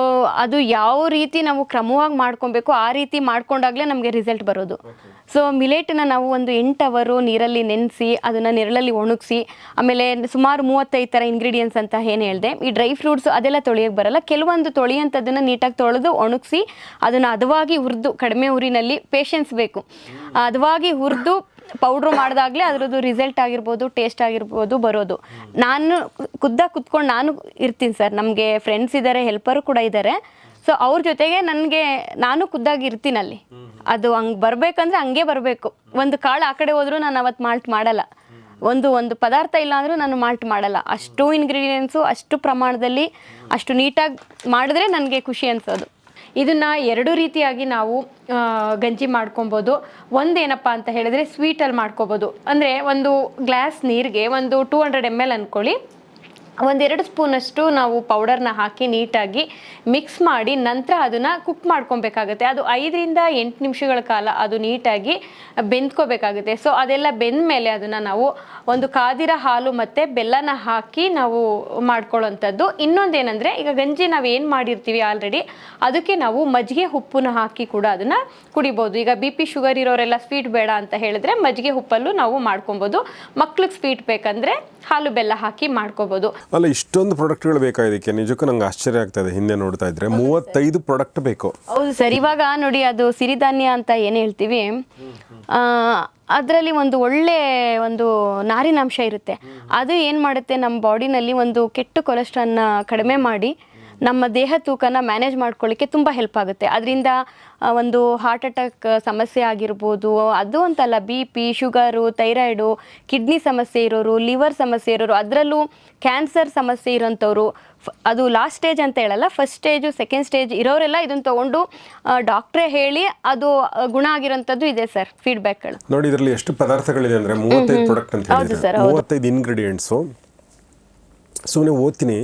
ಅದು ಯಾವ ರೀತಿ ನಾವು ಕ್ರಮವಾಗಿ ಮಾಡ್ಕೊಬೇಕು ಆ ರೀತಿ ಮಾಡ್ಕೊಂಡಾಗಲೇ ನಮಗೆ ರಿಸಲ್ಟ್ ಬರೋದು. ಸೊ ಮಿಲೇಟನ್ನು ನಾವು ಒಂದು ಎಂಟು ಅವರು ನೀರಲ್ಲಿ ನೆನೆಸಿ, ಅದನ್ನು ನೆರಳಲ್ಲಿ ಒಣಗಿಸಿ, ಆಮೇಲೆ ಸುಮಾರು ಮೂವತ್ತೈದು ಥರ ಇಂಗ್ರೀಡಿಯೆಂಟ್ಸ್ ಅಂತ ಏನು ಹೇಳಿದೆ, ಈ ಡ್ರೈ ಫ್ರೂಟ್ಸ್ ಅದೆಲ್ಲ ತೊಳೆಯೋಕ್ಕೆ ಬರಲ್ಲ. ಕೆಲವೊಂದು ತೊಳೆಯಂಥದ್ದನ್ನು ನೀಟಾಗಿ ತೊಳೆದು ಒಣಗಿಸಿ, ಅದನ್ನು ಹದವಾಗಿ ಹುರಿದು, ಕಡಿಮೆ ಉರಿನಲ್ಲಿ ಪೇಷನ್ಸ್ ಬೇಕು. ಹದವಾಗಿ ಹುರಿದು ಪೌಡ್ರ್ ಮಾಡಿದಾಗಲೇ ಅದರದ್ದು ರಿಸಲ್ಟ್ ಆಗಿರ್ಬೋದು ಟೇಸ್ಟ್ ಆಗಿರ್ಬೋದು, ಬರೋದು. ನಾನು ಖುದ್ದಾಗಿ ಕುತ್ಕೊಂಡು ನಾನು ಇರ್ತೀನಿ ಸರ್. ನಮಗೆ ಫ್ರೆಂಡ್ಸ್ ಇದ್ದಾರೆ ಹೆಲ್ಪರು ಕೂಡ ಇದ್ದಾರೆ ಸೊ ಅವ್ರ ಜೊತೆಗೆ ನನಗೆ ನಾನು ಖುದ್ದಾಗಿ ಇರ್ತೀನಿ ಅಲ್ಲಿ ಅದು ಹಂಗೆ ಬರಬೇಕಂದ್ರೆ ಹಂಗೆ ಬರಬೇಕು. ಒಂದು ಕಾಳು ಆ ಕಡೆ ಹೋದರೂ ನಾನು ಅವತ್ತು ಮಾಲ್ಟ್ ಮಾಡಲ್ಲ. ಒಂದು ಒಂದು ಪದಾರ್ಥ ಇಲ್ಲ ಅಂದರೂ ನಾನು ಮಾಲ್ಟ್ ಮಾಡಲ್ಲ. ಅಷ್ಟು ಇಂಗ್ರೀಡಿಯೆಂಟ್ಸು ಅಷ್ಟು ಪ್ರಮಾಣದಲ್ಲಿ, ಅಷ್ಟು ನೀಟಾಗಿ ಮಾಡಿದ್ರೆ ನನಗೆ ಖುಷಿ ಅನ್ಸೋದು. ಇದನ್ನ ಎರಡು ರೀತಿಯಾಗಿ ನಾವು ಗಂಜಿ ಮಾಡ್ಕೊಬೋದು. ಒಂದೇನಪ್ಪ ಅಂತ ಹೇಳಿದ್ರೆ ಸ್ವೀಟಲ್ಲಿ ಮಾಡ್ಕೋಬೋದು. ಅಂದರೆ ಒಂದು ಗ್ಲಾಸ್ ನೀರಿಗೆ ಒಂದು ಟೂ ಹಂಡ್ರೆಡ್ ಎಂ ಎಲ್ ಅಂದ್ಕೊಳ್ಳಿ ಒಂದೆರಡು ಸ್ಪೂನಷ್ಟು ನಾವು ಪೌಡರ್ನ ಹಾಕಿ ನೀಟಾಗಿ ಮಿಕ್ಸ್ ಮಾಡಿ ನಂತರ ಅದನ್ನು ಕುಕ್ ಮಾಡ್ಕೊಬೇಕಾಗುತ್ತೆ. ಅದು ಐದರಿಂದ ಎಂಟು ನಿಮಿಷಗಳ ಕಾಲ ಅದು ನೀಟಾಗಿ ಬೆಂದ್ಕೋಬೇಕಾಗುತ್ತೆ. ಸೊ ಅದೆಲ್ಲ ಬೆಂದ ಮೇಲೆ ಅದನ್ನು ನಾವು ಒಂದು ಕಾದಿರ ಹಾಲು ಮತ್ತು ಬೆಲ್ಲನ ಹಾಕಿ ನಾವು ಮಾಡ್ಕೊಳ್ಳೋಂಥದ್ದು. ಇನ್ನೊಂದೇನೆಂದರೆ, ಈಗ ಗಂಜಿ ನಾವು ಏನು ಮಾಡಿರ್ತೀವಿ ಆಲ್ರೆಡಿ ಅದಕ್ಕೆ ನಾವು ಮಜ್ಜಿಗೆ ಉಪ್ಪನ್ನ ಹಾಕಿ ಕೂಡ ಅದನ್ನು ಕುಡಿಬೋದು. ಈಗ ಬಿ ಪಿ ಶುಗರ್ ಇರೋರೆಲ್ಲ ಸ್ವೀಟ್ ಬೇಡ ಅಂತ ಹೇಳಿದ್ರೆ ಮಜ್ಜಿಗೆ ಉಪ್ಪಲ್ಲೂ ನಾವು ಮಾಡ್ಕೊಬೋದು. ಮಕ್ಳಿಗೆ ಸ್ವೀಟ್ ಬೇಕಂದರೆ ಹಾಲು ಬೆಲ್ಲ ಹಾಕಿ ಮಾಡ್ಕೋಬೋದು. ಅಲ್ಲ ಇಷ್ಟೊಂದು ಪ್ರಾಡಕ್ಟ್ಗಳು ಬೇಕಾಗಿದೆ ನಿಜಕ್ಕೂ ನಂಗೆ ಆಶ್ಚರ್ಯ ಆಗ್ತಾ ಇದೆ ಹಿಂದೆ ನೋಡ್ತಾ ಇದ್ರೆ. ಮೂವತ್ತೈದು ಪ್ರಾಡಕ್ಟ್ ಬೇಕು. ಹೌದು ಸರ್ ಇವಾಗ ನೋಡಿ ಅದು ಸಿರಿಧಾನ್ಯ ಅಂತ ಏನು ಹೇಳ್ತೀವಿ ಅದರಲ್ಲಿ ಒಂದು ಒಳ್ಳೆ ಒಂದು ನಾರಿನಾಂಶ ಇರುತ್ತೆ. ಅದು ಏನು ಮಾಡುತ್ತೆ ನಮ್ಮ ಬಾಡಿನಲ್ಲಿ ಒಂದು ಕೆಟ್ಟ ಕೊಲೆಸ್ಟ್ರಾಲ್ನ ಕಡಿಮೆ ಮಾಡಿ ನಮ್ಮ ದೇಹ ತೂಕನ ಮ್ಯಾನೇಜ್ ಮಾಡ್ಕೊಳ್ಳಿಕ್ಕೆ ತುಂಬ ಹೆಲ್ಪ್ ಆಗುತ್ತೆ. ಅದರಿಂದ ಒಂದು ಹಾರ್ಟ್ ಅಟ್ಯಾಕ್ ಸಮಸ್ಯೆ ಆಗಿರ್ಬೋದು. ಅದು ಅಂತಲ್ಲ B P sugar thyroid kidney ಸಮಸ್ಯೆ ಇರೋರು ಲಿವರ್ ಸಮಸ್ಯೆ ಇರೋರು ಅದರಲ್ಲೂ ಕ್ಯಾನ್ಸರ್ ಸಮಸ್ಯೆ ಇರೋಂಥವ್ರು ಅದು ಲಾಸ್ಟ್ ಸ್ಟೇಜ್ ಅಂತ ಹೇಳಲ್ಲ ಫಸ್ಟ್ ಸ್ಟೇಜು ಸೆಕೆಂಡ್ ಸ್ಟೇಜ್ ಇರೋರೆಲ್ಲ ಇದನ್ನು ತೊಗೊಂಡು ಡಾಕ್ಟ್ರೇ ಹೇಳಿ ಅದು ಗುಣ ಆಗಿರೋಂಥದ್ದು ಇದೆ ಸರ್ ಫೀಡ್ಬ್ಯಾಕ್ಗಳು ನೋಡಿ ಇದರಲ್ಲಿ ಎಷ್ಟು ಪದಾರ್ಥಗಳಿದೆ ಅಂದರೆ ಮೂವತ್ತೈದು ಪ್ರಾಡಕ್ಟ್ ಅಂತ. ಮೂವತ್ತೈದು ಇನ್ಗ್ರೀಡಿಯೆಂಟ್ಸು ಸುಮ್ಮನೆ ಓದ್ತೀನಿ.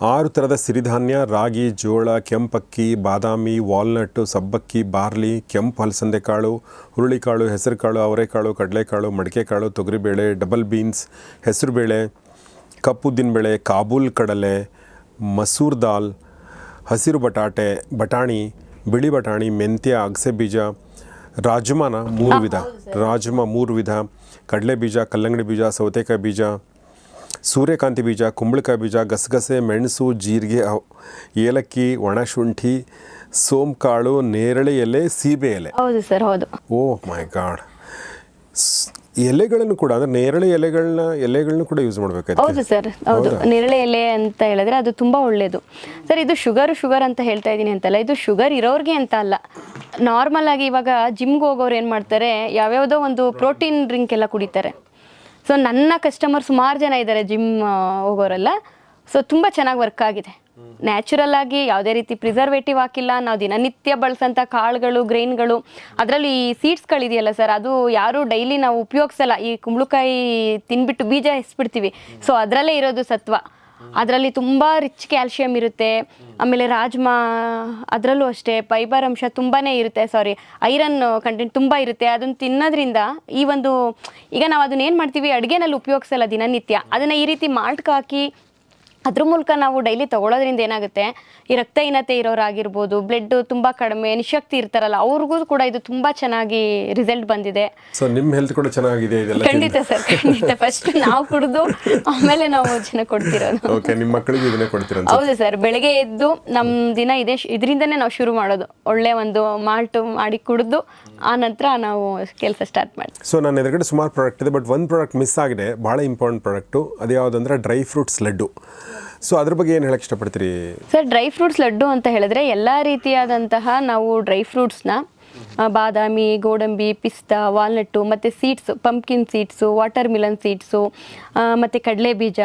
ಆರು ಥರದ ಸಿರಿಧಾನ್ಯ ರಾಗಿ ಜೋಳ ಕೆಂಪಕ್ಕಿ ಬಾದಾಮಿ ವಾಲ್ನಟ್ಟು ಸಬ್ಬಕ್ಕಿ ಬಾರ್ಲಿ ಕೆಂಪು ಹಲಸಂದೆ ಕಾಳು ಹುರುಳಿಕಾಳು ಹೆಸರುಕಾಳು ಅವರೆಕಾಳು ಕಡಲೆಕಾಳು ಮಡಿಕೆಕಾಳು ತೊಗರಿಬೇಳೆ ಡಬಲ್ ಬೀನ್ಸ್ ಹೆಸರು ಬೇಳೆ ಕಪ್ಪುದ್ದಿನ ಬೇಳೆ ಕಾಬೂಲ್ ಕಡಲೆ ಮಸೂರ್ ದಾಲ್ ಹಸಿರು ಬಟಾಟೆ ಬಟಾಣಿ ಬಿಳಿ ಬಟಾಣಿ ಮೆಂತ್ಯ ಅಗಸೆ ಬೀಜ ರಾಜ್ಮಾನ ಮೂರು ವಿಧ. ರಾಜ್ಮಾ ಮೂರು ವಿಧ. ಕಡಲೆ ಬೀಜ ಕಲ್ಲಂಗಡಿ ಬೀಜ ಸೌತೆಕಾಯಿ ಬೀಜ ಸೂರ್ಯಕಾಂತಿ ಬೀಜ ಕುಂಬಳಕಾಯಿ ಬೀಜ ಗಸಗಸೆ ಮೆಣಸು ಜೀರಿಗೆ ಏಲಕ್ಕಿ ಒಣಶುಂಠಿ ಸೋಂಕಾಳು ನೇರಳೆ ಎಲೆ ಸೀಬೆ ಎಲೆ. ಹೌದು ಸರ್ ಹೌದು. Oh my god. ಎಲೆಗಳನ್ನು ಕೂಡ ಅಂದ್ರೆ ನೇರಳೆ ಎಲೆಗಳನ್ನ ಎಲೆಗಳನ್ನು ಕೂಡ ಯೂಸ್ ಮಾಡಬೇಕಾಯ್ತು ಹೌದು ಸರ್ ಹೌದು. ನೇರಳೆ ಎಲೆ ಅಂತ ಹೇಳಿದ್ರೆ ಅದು ತುಂಬಾ ಒಳ್ಳೆಯದು ಸರ್ ಇದು ಶುಗರ್ ಶುಗರ್ ಅಂತ ಹೇಳ್ತಾ ಇದ್ದೀನಿ ಅಂತಲ್ಲ ಇದು ಶುಗರ್ ಇರೋರಿಗೆ ಅಂತ ಅಲ್ಲ. ನಾರ್ಮಲ್ ಆಗಿ ಇವಾಗ ಜಿಮ್ಗೆ ಹೋಗೋರು ಏನು ಮಾಡ್ತಾರೆ ಯಾವ್ಯಾವುದೋ ಒಂದು ಪ್ರೋಟೀನ್ ಡ್ರಿಂಕ್ ಎಲ್ಲ ಕುಡಿತಾರೆ. ಸೊ ನನ್ನ ಕಸ್ಟಮರ್ ಸುಮಾರು ಜನ ಇದ್ದಾರೆ ಜಿಮ್ ಹೋಗೋರೆಲ್ಲ. ಸೊ ತುಂಬ ಚೆನ್ನಾಗಿ ವರ್ಕ್ ಆಗಿದೆ. ನ್ಯಾಚುರಲ್ ಆಗಿ ಯಾವುದೇ ರೀತಿ ಪ್ರಿಸರ್ವೇಟಿವ್ ಹಾಕಿಲ್ಲ. ನಾವು ದಿನನಿತ್ಯ ಬಳಸೋಂಥ ಕಾಳುಗಳು ಗ್ರೈನ್ಗಳು ಅದರಲ್ಲಿ ಈ ಸೀಡ್ಸ್ಗಳಿದೆಯಲ್ಲ ಸರ್ ಅದು ಯಾರು ಡೈಲಿ ನಾವು ಉಪಯೋಗಿಸಲ್ಲ. ಈ ಕುಂಬಳಕಾಯಿ ತಿನ್ಬಿಟ್ಟು ಬೀಜ ಎಸ್ಬಿಡ್ತೀವಿ ಸೊ ಅದರಲ್ಲೇ ಇರೋದು ಸತ್ವ. ಅದರಲ್ಲಿ ತುಂಬ ರಿಚ್ ಕ್ಯಾಲ್ಶಿಯಂ ಇರುತ್ತೆ. ಆಮೇಲೆ ರಾಜ್ಮಾ ಅದರಲ್ಲೂ ಅಷ್ಟೇ ಫೈಬರ್ ಅಂಶ ತುಂಬಾ ಇರುತ್ತೆ ಸಾರಿ ಐರನ್ ಕಂಟೆಂಟ್ ತುಂಬ ಇರುತ್ತೆ. ಅದನ್ನು ತಿನ್ನೋದ್ರಿಂದ ಈ ಒಂದು, ಈಗ ನಾವು ಅದನ್ನ ಏನು ಮಾಡ್ತೀವಿ, ಅಡುಗೆನಲ್ಲಿ ಉಪಯೋಗಿಸಲ್ಲ ದಿನನಿತ್ಯ. ಅದನ್ನು ಈ ರೀತಿ ಮಾಲ್ಟ್ಗೆ ಹಾಕಿ ಅದ್ರ ಮೂಲಕ ನಾವು ಡೈಲಿ ತಗೊಳ್ಳೋದ್ರಿಂದ ಏನಾಗುತ್ತೆ? ಈ ರಕ್ತಹೀನತೆ ಇರೋರಾಗಿರ್ಬೋದು ಬ್ಲಡ್ ತುಂಬ ಕಡಿಮೆ ನಿಶಕ್ತಿ ಇರ್ತಾರಲ್ಲ ಅವ್ರಿಗೂ ಕೂಡ ಇದು ತುಂಬ ಚೆನ್ನಾಗಿ ರಿಸಲ್ಟ್ ಬಂದಿದೆ. ಸೊ ನಿಮ್ಮ ಹೆಲ್ತ್ ಕೂಡ ಚೆನ್ನಾಗಿದೆ ಇದೆಲ್ಲ ಖಂಡಿತ ಸರ್ ಖಂಡಿತ. ಫಸ್ಟ್ ನಾವು ಕುಡಿದು ಆಮೇಲೆ ನಾವು ಜನ ಕೊಡ್ತಿರೋದು. ಓಕೆ ನಿಮ್ಮ ಮಕ್ಕಳಿಗೆ ಇದನ್ನೇ ಕೊಡ್ತೀರಾ ಹೌದು ಸರ್ ಬೆಳಗ್ಗೆ ಎದ್ದು ನಮ್ಮ ದಿನ ಇದೇ ಇದರಿಂದನೇ ನಾವು ಶುರು ಮಾಡೋದು. ಒಳ್ಳೆ ಒಂದು ಮಾಲ್ಟು ಮಾಡಿ ಕುಡಿದು ಆ ನಂತರ ನಾವು ಕೆಲಸ ಸ್ಟಾರ್ಟ್ ಮಾಡಿ ಸೊ ನನ್ನ ಎದುರುಗಡೆ ಸುಮಾರು ಪ್ರಾಡಕ್ಟ್ ಇದೆ ಬಟ್ ಒಂದು ಪ್ರಾಡಕ್ಟ್ ಮಿಸ್ ಆಗಿದೆ ಭಾಳ ಇಂಪಾರ್ಟೆಂಟ್ ಪ್ರಾಡಕ್ಟು ಅದು ಯಾವುದಂದ್ರೆ ಡ್ರೈ ಫ್ರೂಟ್ಸ್ ಲಡ್ಡು. ಸೊ ಅದ್ರ ಬಗ್ಗೆ ಏನು ಹೇಳಕ್ಕೆ ಇಷ್ಟಪಡ್ತೀರಿ? ಸರ್ ಡ್ರೈ ಫ್ರೂಟ್ಸ್ ಲಡ್ಡು ಅಂತ ಹೇಳಿದ್ರೆ ಎಲ್ಲ ರೀತಿಯಾದಂತಹ ನಾವು ಡ್ರೈ ಫ್ರೂಟ್ಸ್ನ ಬಾದಾಮಿ, ಗೋಡಂಬಿ, ಪಿಸ್ತಾ, ವಾಲ್ನಟ್ಟು, ಮತ್ತು seeds pumpkin seeds watermelon seeds ಮತ್ತು ಕಡಲೆ ಬೀಜ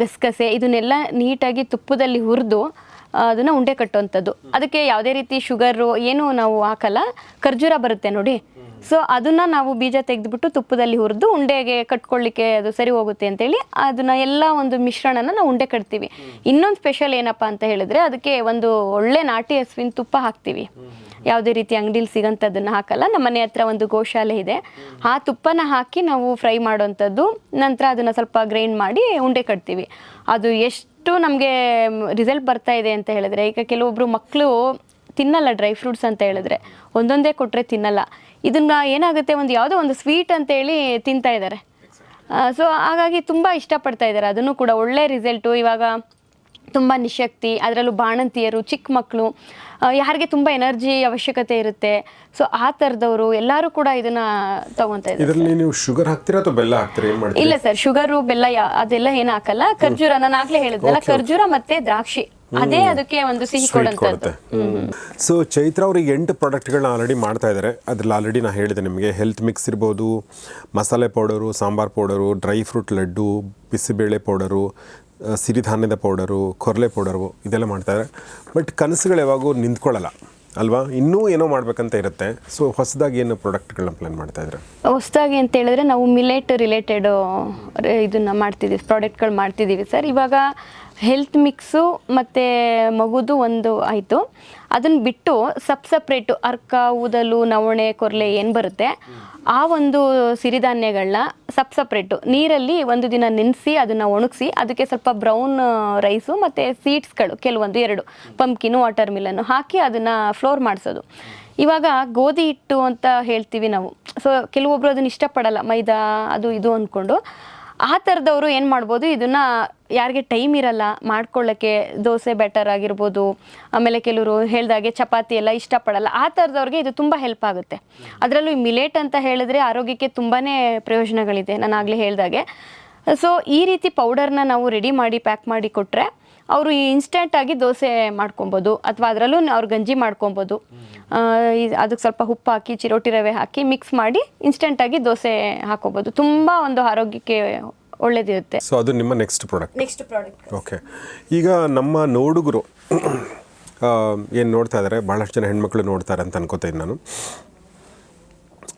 ಗಸಗಸೆ ಇದನ್ನೆಲ್ಲ ನೀಟಾಗಿ ತುಪ್ಪದಲ್ಲಿ ಹುರಿದು ಅದನ್ನು ಉಂಡೆ ಕಟ್ಟುವಂಥದ್ದು. ಅದಕ್ಕೆ ಯಾವುದೇ ರೀತಿ ಶುಗರು ಏನು ನಾವು ಹಾಕಲ್ಲ. ಖರ್ಜೂರ ಬರುತ್ತೆ ನೋಡಿ. ಸೊ ಅದನ್ನ ನಾವು ಬೀಜ ತೆಗೆದುಬಿಟ್ಟು ತುಪ್ಪದಲ್ಲಿ ಹುರಿದು ಉಂಡೆಗೆ ಕಟ್ಕೊಳ್ಳಿಕ್ಕೆ ಅದು ಸರಿ ಹೋಗುತ್ತೆ ಅಂತೇಳಿ ಅದನ್ನ ಎಲ್ಲ ಒಂದು ಮಿಶ್ರಣನ ನಾವು ಉಂಡೆ ಕಟ್ತೀವಿ. ಇನ್ನೊಂದು ಸ್ಪೆಷಲ್ ಏನಪ್ಪ ಅಂತ ಹೇಳಿದ್ರೆ ಅದಕ್ಕೆ ಒಂದು ಒಳ್ಳೆ ನಾಟಿ ಹಸುವಿನ ತುಪ್ಪ ಹಾಕ್ತೀವಿ. ಯಾವುದೇ ರೀತಿ ಅಂಗಡಿಲಿ ಸಿಗೋಂಥದ್ದನ್ನು ಹಾಕಲ್ಲ, ನಮ್ಮ ಮನೆ ಹತ್ರ ಒಂದು ಗೋಶಾಲೆ ಇದೆ. ಆ ತುಪ್ಪನ ಹಾಕಿ ನಾವು ಫ್ರೈ ಮಾಡುವಂಥದ್ದು, ನಂತರ ಅದನ್ನು ಸ್ವಲ್ಪ ಗ್ರೈಂಡ್ ಮಾಡಿ ಉಂಡೆ ಕಟ್ತೀವಿ. ಅದು ಎಷ್ಟು ನಮಗೆ ರಿಸಲ್ಟ್ ಬರ್ತಾ ಇದೆ ಅಂತ ಹೇಳಿದ್ರೆ, ಈಗ ಕೆಲವೊಬ್ರು ಮಕ್ಕಳು ತಿನ್ನಲ್ಲ ಡ್ರೈ ಫ್ರೂಟ್ಸ್ ಅಂತ ಹೇಳಿದ್ರೆ, ಒಂದೊಂದೇ ಕೊಟ್ಟರೆ ತಿನ್ನಲ್ಲ. ಇದನ್ನ ಏನಾಗುತ್ತೆ ಒಂದು ಯಾವುದೋ ಒಂದು ಸ್ವೀಟ್ ಅಂತೇಳಿ ತಿಂತಾ ಇದ್ದಾರೆ ಸೊ ಹಾಗಾಗಿ ತುಂಬ ಇಷ್ಟಪಡ್ತಾ ಇದ್ದಾರೆ ಅದನ್ನು ಕೂಡ ಒಳ್ಳೆ ರಿಸಲ್ಟು ಇವಾಗ ತುಂಬ ನಿಶಕ್ತಿ ಅದರಲ್ಲೂ ಬಾಣಂತಿಯರು ಚಿಕ್ಕ ಮಕ್ಕಳು ಯಾರಿಗೆ ತುಂಬ ಎನರ್ಜಿ ಅವಶ್ಯಕತೆ ಇರುತ್ತೆ. ಸೊ ಆ ಥರದವರು ಎಲ್ಲರೂ ಕೂಡ ಇದನ್ನ ತಗೊತಾ ಇದ್ದಾರೆ ಇದರಲ್ಲಿ ನೀವು ಶುಗರ್ ಹಾಕ್ತೀರಾ ಅಥವಾ ಬೆಲ್ಲ ಹಾಕ್ತೀರಾ? ಏನು ಮಾಡ್ತೀರಾ? ಇಲ್ಲ ಸರ್ ಶುಗರು ಬೆಲ್ಲ ಯಾ- ಅದೆಲ್ಲ ಏನು ಹಾಕಲ್ಲ. ಖರ್ಜೂರ ನಾನು ಆಗ್ಲೇ ಹೇಳಿದ್ನಲ್ಲ ಖರ್ಜೂರ ಮತ್ತೆ ದ್ರಾಕ್ಷಿ. ಅದೇ ಅದಕ್ಕೆ ಒಂದು ಸಿಹಿ ಸ್ವೀಟ್ ಕೊಡುತ್ತೆ. ಸೊ ಚೈತ್ರ ಅವ್ರಿಗೆ ಎಂಟು ಪ್ರಾಡಕ್ಟ್ಗಳನ್ನ ಆಲ್ರೆಡಿ ಮಾಡ್ತಾ ಇದ್ದಾರೆ ಅದ್ರಲ್ಲಿ ಆಲ್ರೆಡಿ ನಾನು ಹೇಳಿದೆ ನಿಮಗೆ. ಹೆಲ್ತ್ ಮಿಕ್ಸ್ ಇರ್ಬೋದು ಮಸಾಲೆ powder sambar powder dry fruit laddu bisibele powder ಸಿರಿಧಾನ್ಯದ powder, ಕೊರಲೆ ಪೌಡರು ಇದೆಲ್ಲ ಮಾಡ್ತಾರೆ. ಬಟ್ ಕನಸುಗಳು ಯಾವಾಗೂ ನಿಂತ್ಕೊಳ್ಳಲ್ಲ, ಅಲ್ವಾ? ಇನ್ನೂ ಏನೋ ಮಾಡಬೇಕಂತ ಇರುತ್ತೆ. ಸೊ ಹೊಸದಾಗಿ ಏನು ಪ್ರಾಡಕ್ಟ್ಗಳನ್ನ ಪ್ಲಾನ್ ಮಾಡ್ತಾ ಇದ್ರೆ ಹೊಸದಾಗಿ ಅಂತ ಹೇಳಿದ್ರೆ ನಾವು ಮಿಲೆಟ್ ರಿಲೇಟೆಡ್ ಇದನ್ನ ಮಾಡ್ತಿದ್ದೀವಿ ಪ್ರಾಡಕ್ಟ್ಗಳು ಮಾಡ್ತಿದ್ದೀವಿ ಸರ್. ಇವಾಗ ಹೆಲ್ತ್ ಮಿಕ್ಸು ಮತ್ತು ಮಗುದು ಒಂದು ಆಯಿತು. ಅದನ್ನು ಬಿಟ್ಟು ಸಪ್ ಸಪ್ರೇಟು ಅರ್ಕ, ಊದಲು, ನವಣೆ, ಕೊರಲೆ ಏನು ಬರುತ್ತೆ, ಆ ಒಂದು ಸಿರಿಧಾನ್ಯಗಳನ್ನ ಸಪ್ ಸಪ್ರೇಟು ನೀರಲ್ಲಿ ಒಂದು ದಿನ ನೆನೆಸಿ, ಅದನ್ನು ಒಣಗಿಸಿ, ಅದಕ್ಕೆ ಸ್ವಲ್ಪ ಬ್ರೌನ್ ರೈಸು ಮತ್ತು ಸೀಡ್ಸ್ಗಳು ಕೆಲವೊಂದು ಎರಡು ಪಂಪ್ಕಿನು ವಾಟರ್ ಮಿಲನ್ನು ಹಾಕಿ ಅದನ್ನು ಫ್ಲೋರ್ ಮಾಡಿಸೋದು. ಇವಾಗ ಗೋಧಿ ಹಿಟ್ಟು ಅಂತ ಹೇಳ್ತೀವಿ ನಾವು. ಸೊ ಕೆಲವೊಬ್ರು ಅದನ್ನು ಇಷ್ಟಪಡಲ್ಲ, ಮೈದಾ, ಅದು ಇದು ಅಂದ್ಕೊಂಡು ಆ ಥರದವರು ಏನು ಮಾಡ್ಬೋದು, ಇದನ್ನು ಯಾರಿಗೆ ಟೈಮ್ ಇರಲ್ಲ ಮಾಡ್ಕೊಳ್ಳೋಕ್ಕೆ ದೋಸೆ ಬೆಟರ್ ಆಗಿರ್ಬೋದು, ಆಮೇಲೆ ಕೆಲವರು ಹೇಳ್ದಾಗೆ ಚಪಾತಿ ಎಲ್ಲ ಇಷ್ಟಪಡಲ್ಲ, ಆ ಥರದವ್ರಿಗೆ ಇದು ತುಂಬ ಹೆಲ್ಪ್ ಆಗುತ್ತೆ. ಅದರಲ್ಲೂ ಈ ಮಿಲೇಟ್ ಅಂತ ಹೇಳಿದ್ರೆ ಆರೋಗ್ಯಕ್ಕೆ ತುಂಬಾ ಪ್ರಯೋಜನಗಳಿದೆ, ನಾನು ಆಗಲೇ ಹೇಳಿದಾಗೆ ಸೊ ಈ ರೀತಿ ಪೌಡರ್ನ ನಾವು ರೆಡಿ ಮಾಡಿ ಪ್ಯಾಕ್ ಮಾಡಿ ಕೊಟ್ಟರೆ ಅವರು ಇನ್ಸ್ಟೆಂಟಾಗಿ ದೋಸೆ ಮಾಡ್ಕೊಬೋದು ಅಥವಾ ಅದರಲ್ಲೂ ಅವ್ರು ಗಂಜಿ ಮಾಡ್ಕೊಬೋದು. ಆ, ಅದಕ್ಕೆ ಸ್ವಲ್ಪ ಉಪ್ಪು ಹಾಕಿ ಚಿರೋಟಿ ರವೆ ಹಾಕಿ ಮಿಕ್ಸ್ ಮಾಡಿ ಇನ್ಸ್ಟೆಂಟಾಗಿ ದೋಸೆ ಹಾಕೋಬೋದು. ತುಂಬ ಒಂದು ಆರೋಗ್ಯಕ್ಕೆ ಒಳ್ಳೇದಿರುತ್ತೆ. ಸೊ ಅದು ನಿಮ್ಮ next product next product okay ಈಗ ನಮ್ಮ ನೋಡುಗರು ಏನು ನೋಡ್ತಾ ಇದ್ದಾರೆ ಭಾಳಷ್ಟು ಜನ ಹೆಣ್ಮಕ್ಳು ನೋಡ್ತಾರೆ ಅಂತ ಅನ್ಕೋತೀನಿ ಇದ್ದೀನಿ ನಾನು.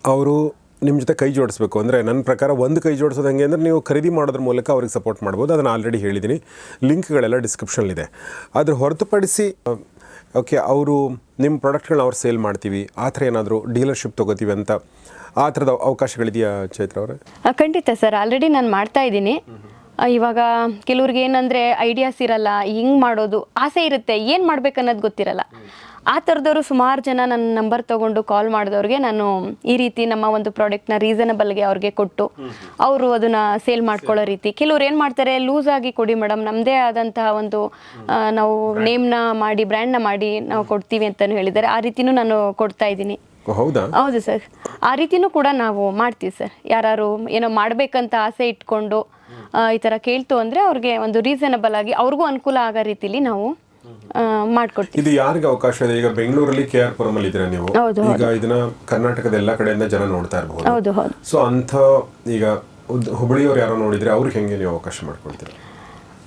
ಅವರು ನಿಮ್ಮ ಜೊತೆ ಕೈ ಜೋಡಿಸ್ಬೇಕು ಅಂದರೆ ನನ್ನ ಪ್ರಕಾರ ಒಂದು ಕೈ ಜೋಡಿಸೋದು ಹೆಂಗೆ ಅಂದರೆ ನೀವು ಖರೀದಿ ಮಾಡೋದ್ರ ಮೂಲಕ ಅವ್ರಿಗೆ ಸಪೋರ್ಟ್ ಮಾಡ್ಬೋದು. ಅದನ್ನು ಆಲ್ರೆಡಿ ಹೇಳಿದ್ದೀನಿ ಲಿಂಕ್ಗಳೆಲ್ಲ ಡಿಸ್ಕ್ರಿಪ್ಷನಲ್ಲಿದೆ ಅದ್ರ ಹೊರತುಪಡಿಸಿ ಓಕೆ ಅವರು ನಿಮ್ಮ ಪ್ರಾಡಕ್ಟ್ಗಳನ್ನ ಅವ್ರು ಸೇಲ್ ಮಾಡ್ತೀವಿ. ಆ ಥರ ಏನಾದರೂ ಡೀಲರ್ಶಿಪ್ ತೊಗೋತೀವಿ ಅಂತ ಆ ಥರದ ಅವಕಾಶಗಳಿದೆಯಾ ಚೈತ್ರ ಅವರೇ? ಖಂಡಿತ ಸರ್. ಆಲ್ರೆಡಿ ನಾನು ಮಾಡ್ತಾ ಇದ್ದೀನಿ. ಇವಾಗ ಕೆಲವ್ರಿಗೆ ಏನಂದರೆ ಐಡಿಯಾಸ್ ಇರಲ್ಲ, ಹಿಂಗೆ ಮಾಡೋದು ಆಸೆ ಇರುತ್ತೆ. ಏನು ಮಾಡ್ಬೇಕನ್ನೋದು ಗೊತ್ತಿರಲ್ಲ. ಆ ಥರದವರು ಸುಮಾರು ಜನ ನನ್ನ ನಂಬರ್ ತೊಗೊಂಡು ಕಾಲ್ ಮಾಡಿದವ್ರಿಗೆ ನಾನು ಈ ರೀತಿ ನಮ್ಮ ಒಂದು ಪ್ರಾಡಕ್ಟ್ನ ರೀಸನಬಲ್ಗೆ ಅವ್ರಿಗೆ ಕೊಟ್ಟು ಅವರು ಅದನ್ನು ಸೇಲ್ ಮಾಡ್ಕೊಳ್ಳೋ ರೀತಿ. ಕೆಲವ್ರು ಏನು ಮಾಡ್ತಾರೆ ಲೂಸ್ ಆಗಿ ಕೊಡಿ ಮೇಡಮ್ ನಮ್ಮದೇ ಆದಂತಹ ಒಂದು ನಾವು ನೇಮ್ನ ಮಾಡಿ ಬ್ರ್ಯಾಂಡ್ನ ಮಾಡಿ ನಾವು ಕೊಡ್ತೀವಿ ಅಂತಲೂ ಹೇಳಿದ್ದಾರೆ. ಆ ರೀತಿನೂ ನಾನು ಕೊಡ್ತಾ ಇದ್ದೀನಿ. ಹೌದಾ? ಹೌದು ಸರ್. ಆ ರೀತಿನೂ ಕೂಡ ನಾವು ಮಾಡ್ತೀವಿ ಸರ್. ಯಾರು ಏನೋ ಮಾಡಬೇಕಂತ ಆಸೆ ಇಟ್ಕೊಂಡು ಈ ಥರ ಕೇಳ್ತು ಅಂದರೆ ಅವ್ರಿಗೆ ಒಂದು ರೀಸನಬಲ್ ಆಗಿ ಅವ್ರಿಗೂ ಅನುಕೂಲ ಆಗೋ ರೀತಿಲಿ ನಾವು ಮಾಡ್ಕೊಡ್ತೀವಿ. ಇದು ಯಾರಿಗೆ ಅವಕಾಶ ಇದೆ? ಈಗ ಬೆಂಗಳೂರಲ್ಲಿ ಕೆ ಆರ್ ಪುರಂ ಅಲ್ಲಿ ಇದ್ದೀರಾ ನೀವು? ಈಗ ಇದನ್ನ ಕರ್ನಾಟಕದ ಎಲ್ಲಾ ಕಡೆಯಿಂದ ಜನ ನೋಡ್ತಾ ಇರಬಹುದು ಹೌದು ಹೌದು. ಸೊ ಅಂತ ಈಗ ಹುಬ್ಬಳ್ಳಿಯವ್ರು ಯಾರೋ ನೋಡಿದ್ರೆ ಅವ್ರಿಗೆ ಹೆಂಗೆ ನೀವು ಅವಕಾಶ ಮಾಡ್ಕೊಳ್ತೀರಾ?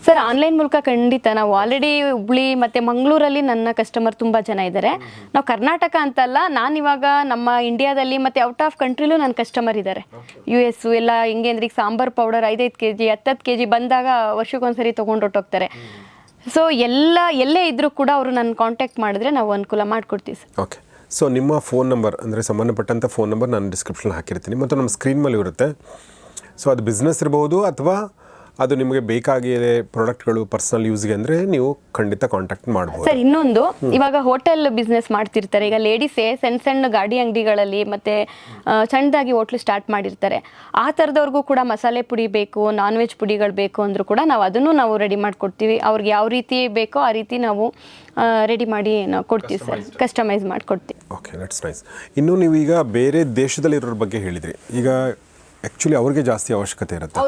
ಸರ್ ಆನ್ಲೈನ್ ಮೂಲಕ ಖಂಡಿತ. ನಾವು ಆಲ್ರೆಡಿ ಹುಬ್ಳಿ ಮತ್ತು ಮಂಗಳೂರಲ್ಲಿ ನನ್ನ ಕಸ್ಟಮರ್ ತುಂಬ ಜನ ಇದ್ದಾರೆ ನಾವು ಕರ್ನಾಟಕ ಅಂತಲ್ಲ ನಾನು ಇವಾಗ ನಮ್ಮ ಇಂಡಿಯಾದಲ್ಲಿ ಮತ್ತು ಔಟ್ ಆಫ್ ಕಂಟ್ರಿಲೂ ನನ್ನ ಕಸ್ಟಮರ್ ಇದ್ದಾರೆ ಯು ಎಸ್ ಎಲ್ಲ ಹೆಂಗೆ ಅಂದ್ರೆ ಈಗ ಸಾಂಬಾರ್ ಪೌಡರ್ ಐದೈದು ಕೆ ಜಿ ಹತ್ತತ್ತು ಕೆ ಜಿ ಬಂದಾಗ ವರ್ಷಕ್ಕೊಂದ್ಸರಿ ತೊಗೊಂಡು ಹೊಟ್ಟೋಗ್ತಾರೆ ಸೊ ಎಲ್ಲ, ಎಲ್ಲೇ ಇದ್ದರೂ ಕೂಡ ಅವರು ನನ್ನ ಕಾಂಟ್ಯಾಕ್ಟ್ ಮಾಡಿದ್ರೆ ನಾವು ಅನುಕೂಲ ಮಾಡಿಕೊಡ್ತೀವಿ ಸರ್. ಓಕೆ ಸೊ ನಿಮ್ಮ ಫೋನ್ ನಂಬರ್ ಅಂದರೆ ಸಂಬಂಧಪಟ್ಟಂಥ ಫೋನ್ ನಂಬರ್ ನಾನು ಡಿಸ್ಕ್ರಿಪ್ಷನ್ ಹಾಕಿರ್ತೀನಿ. ಮತ್ತು ನಮ್ಮ ಸ್ಕ್ರೀನ್ ಮೇಲೆ ಇರುತ್ತೆ. ಸೊ ಅದು ಬಿಸ್ನೆಸ್ ಇರ್ಬೋದು ಅಥವಾ ಅದು ನಿಮಗೆ ಬೇಕಾಗಿದೆ ಪ್ರಾಡಕ್ಟ್ಗಳು ಪರ್ಸನಲ್ ಯೂಸ್ಗೆ ಅಂದರೆ ನೀವು ಖಂಡಿತ ಕಾಂಟ್ಯಾಕ್ಟ್ ಮಾಡ್ಬೋದು. ಸರ್ ಇನ್ನೊಂದು ಇವಾಗ ಹೋಟೆಲ್ ಬಿಸ್ನೆಸ್ ಮಾಡ್ತಿರ್ತಾರೆ. ಈಗ ಲೇಡೀಸೇ ಸಣ್ಣ ಸಣ್ಣ ಗಾಡಿ ಅಂಗಡಿಗಳಲ್ಲಿ ಮತ್ತು ಸಣ್ಣದಾಗಿ ಹೋಟ್ಲು ಸ್ಟಾರ್ಟ್ ಮಾಡಿರ್ತಾರೆ. ಆ ಥರದವ್ರಿಗೂ ಕೂಡ ಮಸಾಲೆ ಪುಡಿ ಬೇಕು ನಾನ್ ವೆಜ್ ಪುಡಿಗಳು ಬೇಕು ಅಂದರೂ ಕೂಡ ನಾವು ಅದನ್ನು ನಾವು ರೆಡಿ ಮಾಡಿಕೊಡ್ತೀವಿ. ಅವ್ರಿಗೆ ಯಾವ ರೀತಿ ಬೇಕೋ ಆ ರೀತಿ ನಾವು ರೆಡಿ ಮಾಡಿ ನಾವು ಕೊಡ್ತೀವಿ ಸರ್. ಕಸ್ಟಮೈಸ್ ಮಾಡಿಕೊಡ್ತೀವಿ. ಓಕೆ ದಟ್ಸ್ ನೈಸ್ ಇನ್ನು ನೀವು ಈಗ ಬೇರೆ ದೇಶದಲ್ಲಿರೋರ ಬಗ್ಗೆ ಹೇಳಿದ್ರಿ. ಈಗ ಆ್ಯಕ್ಚುಲಿ ಅವ್ರಿಗೆ ಜಾಸ್ತಿ ಅವಶ್ಯಕತೆ ಇರುತ್ತೆ.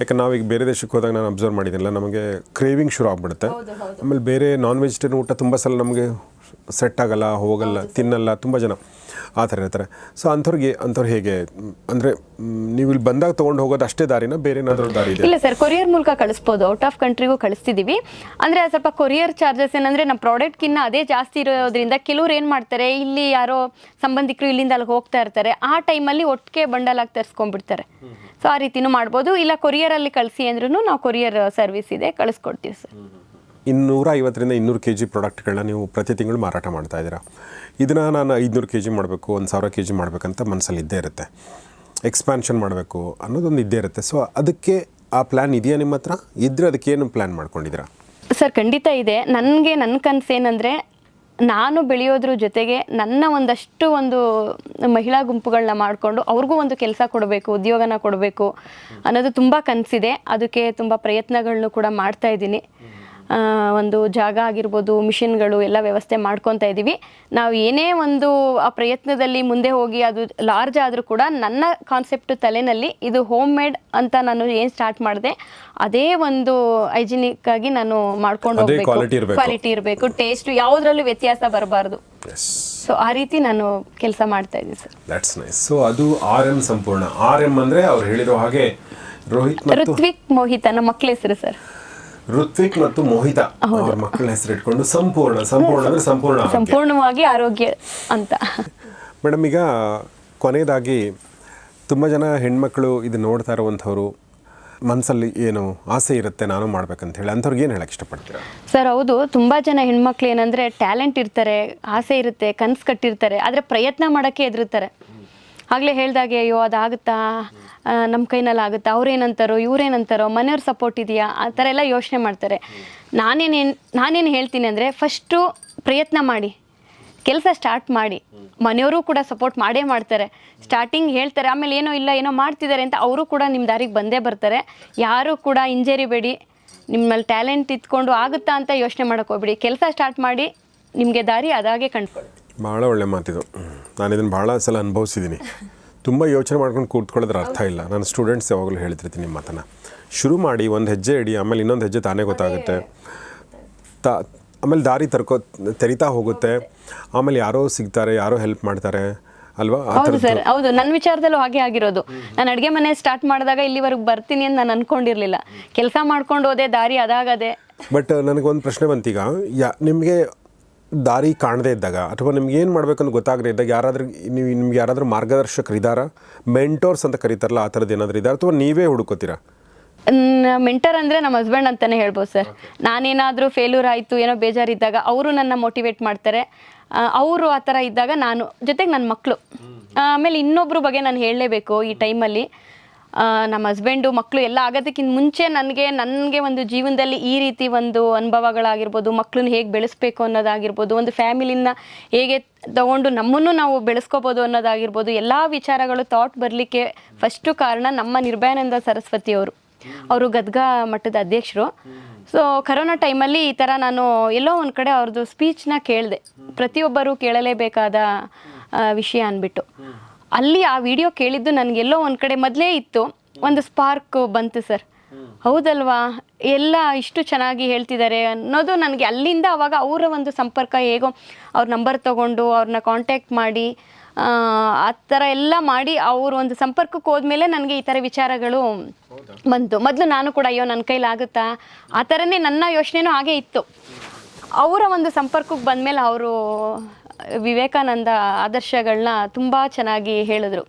ಯಾಕಂದ್ರೆ ನಾವೀಗ ಬೇರೆ ದೇಶಕ್ಕೆ ಹೋದಾಗ ನಾನು ಅಬ್ಸರ್ವ್ ಮಾಡಿದ್ದಿಲ್ಲ ನಮಗೆ ಕ್ರೇವಿಂಗ್ ಶುರು ಆಗಿಬಿಡುತ್ತೆ. ಆಮೇಲೆ ಬೇರೆ ನಾನ್ ವೆಜಿಟೇರಿಯನ್ ಊಟ ತುಂಬ ಸಲ ನಮಗೆ ಸೆಟ್ ಆಗಲ್ಲ ಹೋಗಲ್ಲ ತಿನ್ನಲ್ಲ ತುಂಬ ಜನ ಆ ಥರ ಇರ್ತಾರೆ. ಸೊ ಅಂಥವ್ರಿಗೆ ಅಂಥವ್ರು ಹೇಗೆ ಅಂದರೆ ನೀವು ಇಲ್ಲಿ ಬಂದಾಗ ತೊಗೊಂಡು ಹೋಗೋದು ಅಷ್ಟೇ ದಾರಿನ? ಬೇರೆ ಏನಾದರೂ ದಾರಿ ಇದೆ ಇಲ್ಲ ಸರ್ ಕೊರಿಯರ್ ಮೂಲಕ ಕಳಿಸ್ಬೋದು. ಔಟ್ ಆಫ್ ಕಂಟ್ರಿಗೂ ಕಳಿಸ್ತಿದ್ದೀವಿ ಅಂದರೆ ಸ್ವಲ್ಪ ಕೊರಿಯರ್ ಚಾರ್ಜಸ್ ಏನಂದರೆ ನಮ್ಮ ಪ್ರಾಡಕ್ಟ್ಗಿನ್ನ ಅದೇ ಜಾಸ್ತಿ ಇರೋದ್ರಿಂದ ಕೆಲವ್ರು ಏನು ಮಾಡ್ತಾರೆ ಇಲ್ಲಿ ಯಾರೋ ಸಂಬಂಧಿಕರು ಇಲ್ಲಿಂದ ಅಲ್ಲಿ ಹೋಗ್ತಾ ಇರ್ತಾರೆ. ಆ ಟೈಮಲ್ಲಿ ಒಟ್ಟಿಗೆ ಬಂಡಲ್ ಆಗಿ ತರಿಸ್ಕೊಂಡ್ಬಿಡ್ತಾರೆ. ಸೊ ಆ ರೀತಿನೂ ಮಾಡ್ಬೋದು. ಇಲ್ಲ ಕೊರಿಯರಲ್ಲಿ ಕಳಿಸಿ ಅಂದ್ರೂ ನಾವು ಕೊರಿಯರ್ ಸರ್ವಿಸ್ ಇದೆ ಕಳಿಸ್ಕೊಡ್ತೀವಿ ಸರ್. ಇನ್ನೂರ ಐವತ್ತರಿಂದ ಇನ್ನೂರು ಕೆ ಜಿ ಪ್ರಾಡಕ್ಟ್ಗಳನ್ನ ನೀವು ಪ್ರತಿ ತಿಂಗಳು ಮಾರಾಟ ಮಾಡ್ತಾ ಇದ್ದೀರಾ. ಇದನ್ನು ನಾನು ಐದುನೂರು ಕೆ ಜಿ ಮಾಡಬೇಕು, ಒಂದು ಸಾವಿರ ಕೆ ಜಿ ಮಾಡಬೇಕಂತ ಮನಸ್ಸಲ್ಲಿ ಇದ್ದೇ ಇರುತ್ತೆ. ಎಕ್ಸ್ಪ್ಯಾನ್ಷನ್ ಮಾಡಬೇಕು ಅನ್ನೋದೊಂದು ಇದ್ದೇ ಇರುತ್ತೆ. ಸೊ ಅದಕ್ಕೆ ಆ ಪ್ಲ್ಯಾನ್ ಇದೆಯಾ ನಿಮ್ಮ ಹತ್ರ? ಇದ್ದರೆ ಅದಕ್ಕೆ ಏನು ಪ್ಲ್ಯಾನ್ ಮಾಡ್ಕೊಂಡಿದ್ದೀರಾ? ಸರ್, ಖಂಡಿತ ಇದೆ. ನನಗೆ ನನ್ನ ಕನಸು ಏನಂದರೆ, ನಾನು ಬೆಳೆಯೋದ್ರ ಜೊತೆಗೆ ನನ್ನ ಒಂದಷ್ಟು ಒಂದು ಮಹಿಳಾ ಗುಂಪುಗಳನ್ನ ಮಾಡಿಕೊಂಡು ಅವ್ರಿಗೂ ಒಂದು ಕೆಲಸ ಕೊಡಬೇಕು, ಉದ್ಯೋಗನ ಕೊಡಬೇಕು ಅನ್ನೋದು ತುಂಬ ಕನಸಿದೆ. ಅದಕ್ಕೆ ತುಂಬ ಪ್ರಯತ್ನಗಳನ್ನು ಕೂಡ ಮಾಡ್ತಾ ಇದ್ದೀನಿ. ಒಂದು ಜಾಗ ಆಗಿರ್ಬೋದು ಮಿಷಿನ್ಗಳು ಎಲ್ಲ ವ್ಯವಸ್ಥೆ ಮಾಡ್ಕೊತಾ ಇದ್ದೀವಿ ನಾವು ಏನೇ ಒಂದು ಆ ಪ್ರಯತ್ನದಲ್ಲಿ ಮುಂದೆ ಹೋಗಿ ಅದು ಲಾರ್ಜ್ ಆದರೂ ಕೂಡ ನನ್ನ ಕಾನ್ಸೆಪ್ಟ್ ತಲೆನಲ್ಲಿ ಇದು ಹೋಮ್ ಮೇಡ್ ಅಂತ ನಾನು ಏನು ಸ್ಟಾರ್ಟ್ ಮಾಡಿದೆ ಅದೇ ಒಂದು ಹೈಜಿನಿಕ್ ಆಗಿ ನಾನು ಮಾಡ್ಕೊಂಡು ಹೋಗಬೇಕು. ಕ್ವಾಲಿಟಿ ಇರಬೇಕು. ಟೇಸ್ಟ್ ಯಾವುದರಲ್ಲೂ ವ್ಯತ್ಯಾಸ ಬರಬಾರ್ದು. ಸೊ ಆ ರೀತಿ ನಾನು ಕೆಲಸ ಮಾಡ್ತಾ ಇದ್ದೀನಿ ಸರ್ ದಟ್ಸ್ ನೈಸ್ ಸೊ ಅದು R M Sampoorna. R M ಅಂದರೆ ಅವ್ರು ಹೇಳಿರೋ ಹಾಗೆ ರೋಹಿತ್ ಋತ್ವಿಕ್ ಮೋಹಿತ ನಮ್ಮ ಮಕ್ಕಳ ಹೆಸರು ಸರ್ ಋತ್ವಿಕ್ ಮತ್ತು ಮೋಹಿತ ಅವ್ರ ಮಕ್ಕಳ ಹೆಸರು ಇಟ್ಕೊಂಡು ಸಂಪೂರ್ಣ ಸಂಪೂರ್ಣ ಅಂದ್ರೆ ಸಂಪೂರ್ಣ. ಸಂಪೂರ್ಣವಾಗಿ ಆರೋಗ್ಯ ಅಂತ. ಮೇಡಮ್ ಈಗ ಕೊನೆಯದಾಗಿ ತುಂಬ ಜನ ಹೆಣ್ಮಕ್ಳು ಇದು ನೋಡ್ತಾ ಇರುವಂಥವ್ರು ಮನಸ್ಸಲ್ಲಿ ಏನು ಆಸೆ ಇರುತ್ತೆ ನಾನು ಮಾಡ್ಬೇಕಂತ ಹೇಳಿ ಅಂಥವ್ರಿಗೆ ಏನು ಹೇಳಕ್ಕೆ ಇಷ್ಟಪಡ್ತೀರಾ? ಸರ್ ಹೌದು. ತುಂಬ ಜನ ಹೆಣ್ಮಕ್ಳು ಏನಂದರೆ ಟ್ಯಾಲೆಂಟ್ ಇರ್ತಾರೆ ಆಸೆ ಇರುತ್ತೆ ಕನಸು ಕಟ್ಟಿರ್ತಾರೆ ಆದರೆ ಪ್ರಯತ್ನ ಮಾಡೋಕ್ಕೆ ಎದುರುತ್ತಾರೆ ಆಗಲೇ ಹೇಳ್ದಾಗೆ ಅಯ್ಯೋ ಅದಾಗುತ್ತಾ? ನಮ್ಮ ಕೈನಲ್ಲಿ ಆಗುತ್ತೆ ಅವ್ರೇನಂತಾರೋ, ಇವ್ರೇನಂತಾರೋ, ಮನೆಯವ್ರ ಸಪೋರ್ಟ್ ಇದೆಯಾ? ಆ ಥರ ಎಲ್ಲ ಯೋಚನೆ ಮಾಡ್ತಾರೆ. ನಾನೇನೇನು ನಾನೇನು ಹೇಳ್ತೀನಿ ಅಂದರೆ ಫಸ್ಟು ಪ್ರಯತ್ನ ಮಾಡಿ. ಕೆಲಸ ಸ್ಟಾರ್ಟ್ ಮಾಡಿ. ಮನೆಯವರು ಕೂಡ ಸಪೋರ್ಟ್ ಮಾಡೇ ಮಾಡ್ತಾರೆ. ಸ್ಟಾರ್ಟಿಂಗ್ ಹೇಳ್ತಾರೆ, ಆಮೇಲೆ ಏನೋ ಇಲ್ಲ, ಏನೋ ಮಾಡ್ತಿದ್ದಾರೆ ಅಂತ ಅವರು ಕೂಡ ನಿಮ್ಮ ದಾರಿಗೆ ಬಂದೇ ಬರ್ತಾರೆ. ಯಾರು ಕೂಡ ಹಿಂಜರಿಬೇಡಿ. ನಿಮ್ಮಲ್ಲಿ ಟ್ಯಾಲೆಂಟ್ ಇತ್ಕೊಂಡು ಆಗುತ್ತಾ ಅಂತ ಯೋಚನೆ ಮಾಡೋಕೆ ಹೋಗ್ಬಿಡಿ. ಕೆಲಸ ಸ್ಟಾರ್ಟ್ ಮಾಡಿ ನಿಮಗೆ ದಾರಿ ಅದಾಗೆ ಕಂಡುಕೊಳ್ಳಿ. ಭಾಳ ಒಳ್ಳೆ ಮಾತಿದು. ನಾನು ಇದನ್ನು ಭಾಳ ಸಲ ಅನುಭವಿಸಿದ್ದೀನಿ ತುಂಬ ಯೋಚನೆ ಮಾಡ್ಕೊಂಡು ಕೂತ್ಕೊಳ್ಳೋದ್ರ ಅರ್ಥ ಇಲ್ಲ. ನಾನು ಸ್ಟೂಡೆಂಟ್ಸ್ ಯಾವಾಗಲೂ ಹೇಳ್ತಿರ್ತೀನಿ ನಿಮ್ಮ ಮಾತನ್ನು. ಶುರು ಮಾಡಿ ಒಂದು ಹೆಜ್ಜೆ ಇಡಿ ಆಮೇಲೆ ಇನ್ನೊಂದು ಹೆಜ್ಜೆ ತಾನೇ ಗೊತ್ತಾಗುತ್ತೆ. ತ ಆಮೇಲೆ ದಾರಿ ತರ್ಕೋ ತೆರಿತಾ ಹೋಗುತ್ತೆ. ಆಮೇಲೆ ಯಾರೋ ಸಿಗ್ತಾರೆ ಯಾರೋ ಹೆಲ್ಪ್ ಮಾಡ್ತಾರೆ ಅಲ್ವಾ? ಹೌದು ಸರ್ ಹೌದು. ನನ್ನ ವಿಚಾರದಲ್ಲೂ ಹಾಗೆ ಆಗಿರೋದು. ನಾನು ಅಡುಗೆ ಮನೆ ಸ್ಟಾರ್ಟ್ ಮಾಡಿದಾಗ ಇಲ್ಲಿವರೆಗೆ ಬರ್ತೀನಿ ಅಂತ ನಾನು ಅನ್ಕೊಂಡಿರ್ಲಿಲ್ಲ. ಕೆಲಸ ಮಾಡ್ಕೊಂಡು ಹೋದೆ ದಾರಿ ಅದಾಗದೆ. ಬಟ್ ನನಗೊಂದು ಪ್ರಶ್ನೆ ಬಂತೀಗ. ಯಾ ನಿಮಗೆ ದಾರಿ ಕಾಣದೇ ಇದ್ದಾಗ ಅಥವಾ ನಿಮ್ಗೆ ಏನು ಮಾಡಬೇಕಂತ ಗೊತ್ತಾಗದೇ ಇದ್ದಾಗ ಯಾರಾದರೂ ನೀವು ನಿಮ್ಗೆ ಯಾರಾದರೂ ಮಾರ್ಗದರ್ಶಕರು ಇದ್ದಾರಾ? ಮೆಂಟೋರ್ಸ್ ಅಂತ ಕರೀತಾರಲ್ಲ ಆ ಥರದ್ದು ಏನಾದರೂ ಇದ್ದಾರೆ? ಅಥವಾ ನೀವೇ ಹುಡುಕೋತೀರಾ? ಮೆಂಟರ್ ಅಂದರೆ ನಮ್ಮ ಹಸ್ಬೆಂಡ್ ಅಂತಲೇ ಹೇಳ್ಬೋದು ಸರ್. ನಾನೇನಾದರೂ ಫೇಲ್ಯೂರ್ ಆಯಿತು ಏನೋ ಬೇಜಾರಿದ್ದಾಗ ಅವರು ನನ್ನ ಮೋಟಿವೇಟ್ ಮಾಡ್ತಾರೆ. ಅವರು ಆ ಥರ ಇದ್ದಾಗ ನಾನು ಜೊತೆಗೆ ನನ್ನ ಮಕ್ಕಳು ಆಮೇಲೆ ಇನ್ನೊಬ್ಬರು ಬಗ್ಗೆ ನಾನು ಹೇಳಲೇಬೇಕು ಈ ಟೈಮಲ್ಲಿ ನಮ್ಮ ಹಸ್ಬೆಂಡು ಮಕ್ಕಳು ಎಲ್ಲ ಆಗೋದಕ್ಕಿಂತ ಮುಂಚೆ ನನಗೆ ನನಗೆ ಒಂದು ಜೀವನದಲ್ಲಿ ಈ ರೀತಿ ಒಂದು ಅನುಭವಗಳಾಗಿರ್ಬೋದು ಮಕ್ಕಳನ್ನ ಹೇಗೆ ಬೆಳೆಸಬೇಕು ಅನ್ನೋದಾಗಿರ್ಬೋದು, ಒಂದು ಫ್ಯಾಮಿಲಿನ ಹೇಗೆ ತಗೊಂಡು ನಮ್ಮನ್ನು ನಾವು ಬೆಳೆಸ್ಕೋಬೋದು ಅನ್ನೋದಾಗಿರ್ಬೋದು, ಎಲ್ಲ ವಿಚಾರಗಳು ಥಾಟ್ ಬರಲಿಕ್ಕೆ ಫಸ್ಟು ಕಾರಣ ನಮ್ಮ ನಿರ್ಭಯಾನಂದ ಸರಸ್ವತಿಯವರು ಅವರು. ಗದ್ಗಾ ಮಠದ ಅಧ್ಯಕ್ಷರು. ಸೊ ಕರೋನಾ ಟೈಮಲ್ಲಿ ಈ ಥರ ನಾನು ಎಲ್ಲೋ ಒಂದು ಕಡೆ ಅವ್ರದ್ದು ಸ್ಪೀಚ್ನ ಕೇಳಿದೆ. ಪ್ರತಿಯೊಬ್ಬರೂ ಕೇಳಲೇಬೇಕಾದ ವಿಷಯ ಅಂದ್ಬಿಟ್ಟು ಅಲ್ಲಿ ಆ ವಿಡಿಯೋ ಕೇಳಿದ್ದು ನನಗೆಲ್ಲೋ ಒಂದು ಕಡೆ ಮೊದಲೇ ಇತ್ತು. ಒಂದು ಸ್ಪಾರ್ಕ್ ಬಂತು ಸರ್ ಹೌದಲ್ವಾ? ಎಲ್ಲ ಇಷ್ಟು ಚೆನ್ನಾಗಿ ಹೇಳ್ತಿದ್ದಾರೆ ಅನ್ನೋದು ನನಗೆ ಅಲ್ಲಿಂದ ಅವಾಗ ಅವರ ಒಂದು ಸಂಪರ್ಕ ಹೇಗೋ ಅವ್ರ ನಂಬರ್ ತಗೊಂಡು ಅವ್ರನ್ನ ಕಾಂಟ್ಯಾಕ್ಟ್ ಮಾಡಿ ಆ, ಥರ ಎಲ್ಲ ಮಾಡಿ ಅವ್ರ ಒಂದು ಸಂಪರ್ಕಕ್ಕೆ ಹೋದ್ಮೇಲೆ ನನಗೆ ಈ ಥರ ವಿಚಾರಗಳು ಬಂತು. ಮೊದಲು ನಾನು ಕೂಡ ಅಯ್ಯೋ ನನ್ನ ಕೈಲಾಗುತ್ತಾ ಆ ಥರನೇ ನನ್ನ ಯೋಚನೆನೂ ಹಾಗೆ ಇತ್ತು. ಅವರ ಒಂದು ಸಂಪರ್ಕಕ್ಕೆ ಬಂದಮೇಲೆ ಅವರು ವಿವೇಕಾನಂದ ಆದರ್ಶಗಳನ್ನ ತುಂಬ ಚೆನ್ನಾಗಿ ಹೇಳಿದ್ರು.